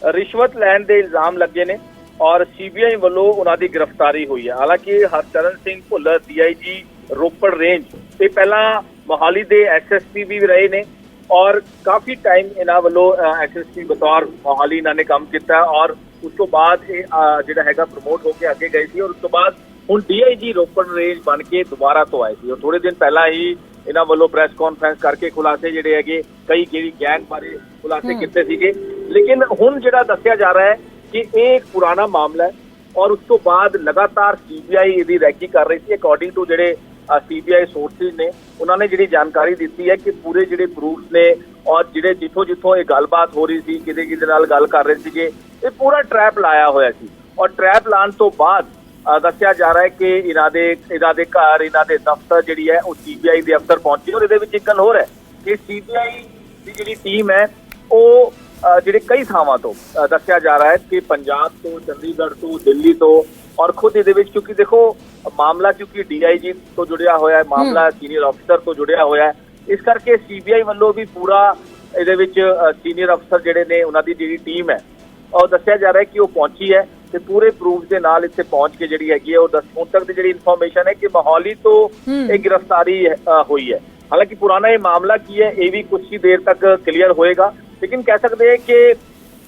ਰਿਸ਼ਵਤ ਲੈਣ ਦੇ ਇਲਜ਼ਾਮ ਲੱਗੇ ਨੇ ਔਰ ਸੀਬੀਆਈ ਵੱਲੋਂ ਉਹਨਾਂ ਦੀ ਗ੍ਰਿਫਤਾਰੀ ਹੋਈ ਹੈ। ਹਾਲਾਂਕਿ ਹਰਚਰਨ ਸਿੰਘ ਭੁੱਲਰ ਡੀਆਈਜੀ ਰੋਪੜ ਰੇਂਜ ਤੇ ਪਹਿਲਾਂ ਮੋਹਾਲੀ ਦੇ ਐਸਐਸਪੀ ਵੀ ਰਹੇ ਨੇ ਔਰ ਕਾਫੀ ਟਾਈਮ ਇਹਨਾਂ ਵੱਲੋਂ ਐਸਐਸਪੀ ਬਤੌਰ ਮੋਹਾਲੀ ਇਹਨਾਂ ਨੇ ਕੰਮ ਕੀਤਾ ਔਰ ਉਸ ਤੋਂ ਬਾਅਦ ਇਹ ਜਿਹੜਾ ਹੈਗਾ ਪ੍ਰਮੋਟ ਹੋ ਕੇ ਅੱਗੇ ਗਏ ਸੀ ਔਰ ਉਸ ਤੋਂ ਬਾਅਦ ਹੁਣ ਡੀਆਈਜੀ ਰੋਪੜ ਰੇਂਜ ਬਣ ਕੇ ਦੁਬਾਰਾ ਤੋਂ ਆਏ ਸੀ। ਔਰ ਥੋੜੇ ਦਿਨ ਪਹਿਲਾਂ ਹੀ ਇਹਨਾਂ ਵੱਲੋਂ ਪ੍ਰੈਸ ਕਾਨਫਰੰਸ ਕਰਕੇ ਖੁਲਾਸੇ ਜਿਹੜੇ ਹੈਗੇ ਕਈ ਕਿਹੜੀ ਗੈਂਗ ਬਾਰੇ ਖੁਲਾਸੇ ਕੀਤੇ ਸੀਗੇ। ਲੇਕਿਨ ਹੁਣ ਜਿਹੜਾ ਦੱਸਿਆ ਜਾ ਰਿਹਾ ਹੈ ਕਿ ਇਹ ਇੱਕ ਪੁਰਾਣਾ ਮਾਮਲਾ ਹੈ ਔਰ ਉਸ ਤੋਂ ਬਾਅਦ ਲਗਾਤਾਰ ਸੀਬੀਆਈ ਇਹਦੀ ਰੈਕੀ ਕਰ ਰਹੀ ਸੀ। ਅਕੋਰਡਿੰਗ ਟੂ ਜਿਹੜੇ ਸੀਬੀਆਈ ਸੋਰਸਿਸ ਨੇ ਉਹਨਾਂ ਨੇ ਜਿਹੜੀ ਜਾਣਕਾਰੀ ਦਿੱਤੀ ਹੈ ਕਿ ਪੂਰੇ ਜਿਹੜੇ ਪ੍ਰੂਫਸ ਨੇ ਔਰ ਜਿਹੜੇ ਜਿੱਥੋਂ ਜਿੱਥੋਂ ਇਹ ਗੱਲਬਾਤ ਹੋ ਰਹੀ ਸੀ ਕਿਤੇ ਕਿਤੇ ਨਾਲ ਗੱਲ ਕਰ ਰਹੇ ਸੀਗੇ ਇਹ ਪੂਰਾ ਟਰੈਪ ਲਾਇਆ ਹੋਇਆ ਸੀ। ਔਰ ਟਰੈਪ ਲਾਉਣ ਤੋਂ ਬਾਅਦ ਦੱਸਿਆ ਜਾ ਰਿਹਾ ਹੈ ਕਿ ਇਹਨਾਂ ਦੇ ਇਹਨਾਂ ਦੇ ਘਰ ਇਹਨਾਂ ਦੇ ਦਫ਼ਤਰ ਜਿਹੜੀ ਹੈ ਉਹ ਸੀਬੀਆਈ ਦੇ ਅਫਸਰ ਪਹੁੰਚੇ ਔਰ ਇਹਦੇ ਵਿੱਚ ਇੱਕ ਗੱਲ ਹੋਰ ਹੈ ਕਿ ਸੀਬੀਆਈ ਦੀ ਜਿਹੜੀ ਟੀਮ ਹੈ ਉਹ ਜਿਹੜੇ ਕਈ ਥਾਵਾਂ ਤੋਂ ਦੱਸਿਆ ਜਾ ਰਿਹਾ ਹੈ ਕਿ ਪੰਜਾਬ ਤੋਂ ਚੰਡੀਗੜ੍ਹ ਤੋਂ ਦਿੱਲੀ ਤੋਂ ਔਰ ਖੁਦ ਇਹਦੇ ਵਿੱਚ ਕਿਉਂਕਿ ਦੇਖੋ ਮਾਮਲਾ ਕਿਉਂਕਿ ਡੀਆਈਜੀ ਤੋਂ ਜੁੜਿਆ ਹੋਇਆ ਹੈ ਮਾਮਲਾ ਸੀਨੀਅਰ ਅਫਸਰ ਤੋਂ ਜੁੜਿਆ ਹੋਇਆ ਹੈ ਇਸ ਕਰਕੇ ਸੀਬੀਆਈ ਵੱਲੋਂ ਵੀ ਪੂਰਾ ਇਹਦੇ ਵਿੱਚ ਸੀਨੀਅਰ ਅਫਸਰ ਜਿਹੜੇ ਨੇ ਉਹਨਾਂ ਦੀ ਜਿਹੜੀ ਟੀਮ ਹੈ ਔਰ ਦੱਸਿਆ ਜਾ ਰਿਹਾ ਹੈ ਕਿ ਉਹ ਪਹੁੰਚੀ ਹੈ ਤੇ ਪੂਰੇ ਪ੍ਰੂਫ ਦੇ ਨਾਲ ਇੱਥੇ ਪਹੁੰਚ ਕੇ ਜਿਹੜੀ ਹੈਗੀ ਹੈ ਉਹ ਦੱਸ ਹੁਣ ਤੱਕ ਦੀ ਜਿਹੜੀ ਇਨਫੋਰਮੇਸ਼ਨ ਹੈ ਕਿ ਮੋਹਾਲੀ ਤੋਂ ਇਹ ਗ੍ਰਿਫਤਾਰੀ ਹੋਈ ਹੈ। ਹਾਲਾਂਕਿ ਪੁਰਾਣਾ ਇਹ ਮਾਮਲਾ ਕੀ ਹੈ ਇਹ ਵੀ ਕੁਝ ਹੀ ਦੇਰ ਤੱਕ ਕਲੀਅਰ ਹੋਏਗਾ। ਲੇਕਿਨ ਕਹਿ ਸਕਦੇ ਹਾਂ ਕਿ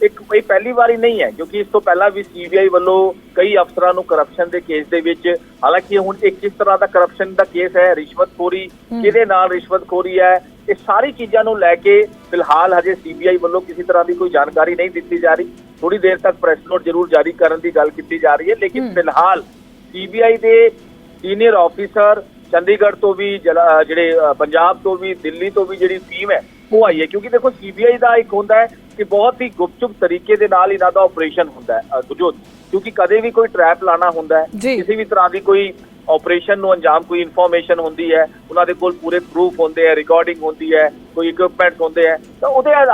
ਇੱਕ ਇਹ ਪਹਿਲੀ ਵਾਰੀ ਨਹੀਂ ਹੈ ਕਿਉਂਕਿ ਇਸ ਤੋਂ ਪਹਿਲਾਂ ਵੀ ਸੀਬੀਆਈ ਵੱਲੋਂ ਕਈ ਅਫਸਰਾਂ ਨੂੰ ਕਰਪਸ਼ਨ ਦੇ ਕੇਸ ਦੇ ਵਿੱਚ ਹਾਲਾਂਕਿ ਹੁਣ ਇਹ ਕਿਸ ਤਰ੍ਹਾਂ ਦਾ ਕਰਪਸ਼ਨ ਦਾ ਕੇਸ ਹੈ ਰਿਸ਼ਵਤਖੋਰੀ ਕਿਹਦੇ ਨਾਲ ਰਿਸ਼ਵਤਖੋਰੀ ਹੈ ਇਹ ਸਾਰੀ ਚੀਜ਼ਾਂ ਨੂੰ ਲੈ ਕੇ ਫਿਲਹਾਲ ਹਜੇ ਸੀਬੀਆਈ ਵੱਲੋਂ ਕਿਸੇ ਤਰ੍ਹਾਂ ਦੀ ਕੋਈ ਜਾਣਕਾਰੀ ਨਹੀਂ ਦਿੱਤੀ ਜਾ ਰਹੀ। ਥੋੜੀ ਦੇਰ ਤੱਕ ਪ੍ਰੈਸ ਨੋਟ ਜ਼ਰੂਰ ਜਾਰੀ ਕਰਨ ਦੀ ਗੱਲ ਕੀਤੀ ਜਾ ਰਹੀ ਹੈ ਲੇਕਿਨ ਫਿਲਹਾਲ ਸੀਬੀਆਈ ਦੇ ਸੀਨੀਅਰ ਆਫੀਸਰ ਚੰਡੀਗੜ੍ਹ ਤੋਂ ਵੀ ਜਿਹੜੇ ਪੰਜਾਬ ਤੋਂ ਵੀ ਦਿੱਲੀ ਤੋਂ ਵੀ ਜਿਹੜੀ ਟੀਮ ਹੈ ਉਹ ਆਈ ਹੈ। ਕਿਉਂਕਿ ਦੇਖੋ ਸੀਬੀਆਈ ਦਾ ਇੱਕ ਹੁੰਦਾ ਹੈ ਕਿ ਬਹੁਤ ਹੀ ਗੁਪਚੁਪ ਤਰੀਕੇ ਦੇ ਨਾਲ ਇਹਨਾਂ ਦਾ ਆਪਰੇਸ਼ਨ ਹੁੰਦਾ ਹੈ ਅਹ ਗੁਰਜੋਤ ਕਿਉਂਕਿ ਕਦੇ ਵੀ ਕੋਈ ਟ੍ਰੈਪ ਲਾਣਾ ਹੁੰਦਾ ਹੈ। ਕਿਸੇ ਵੀ ਤਰ੍ਹਾਂ ਦੀ ਕੋਈ ਆਪਰੇਸ਼ਨ ਨੂੰ ਅੰਜਾਮ ਕੋਈ ਇਨਫੋਰਮੇਸ਼ਨ ਹੁੰਦੀ ਹੈ ਉਹਨਾਂ ਦੇ ਕੋਲ ਪੂਰੇ ਪ੍ਰੂਫ ਹੁੰਦੇ ਆ ਰਿਕਾਰਡਿੰਗ ਹੁੰਦੀ ਹੈ ਕੋਈ ਇਕਵਿਪਮੈਂਟਸ ਹੁੰਦੇ ਆ ਤਾਂ ਉਹਦੇ ਆਧਾਰ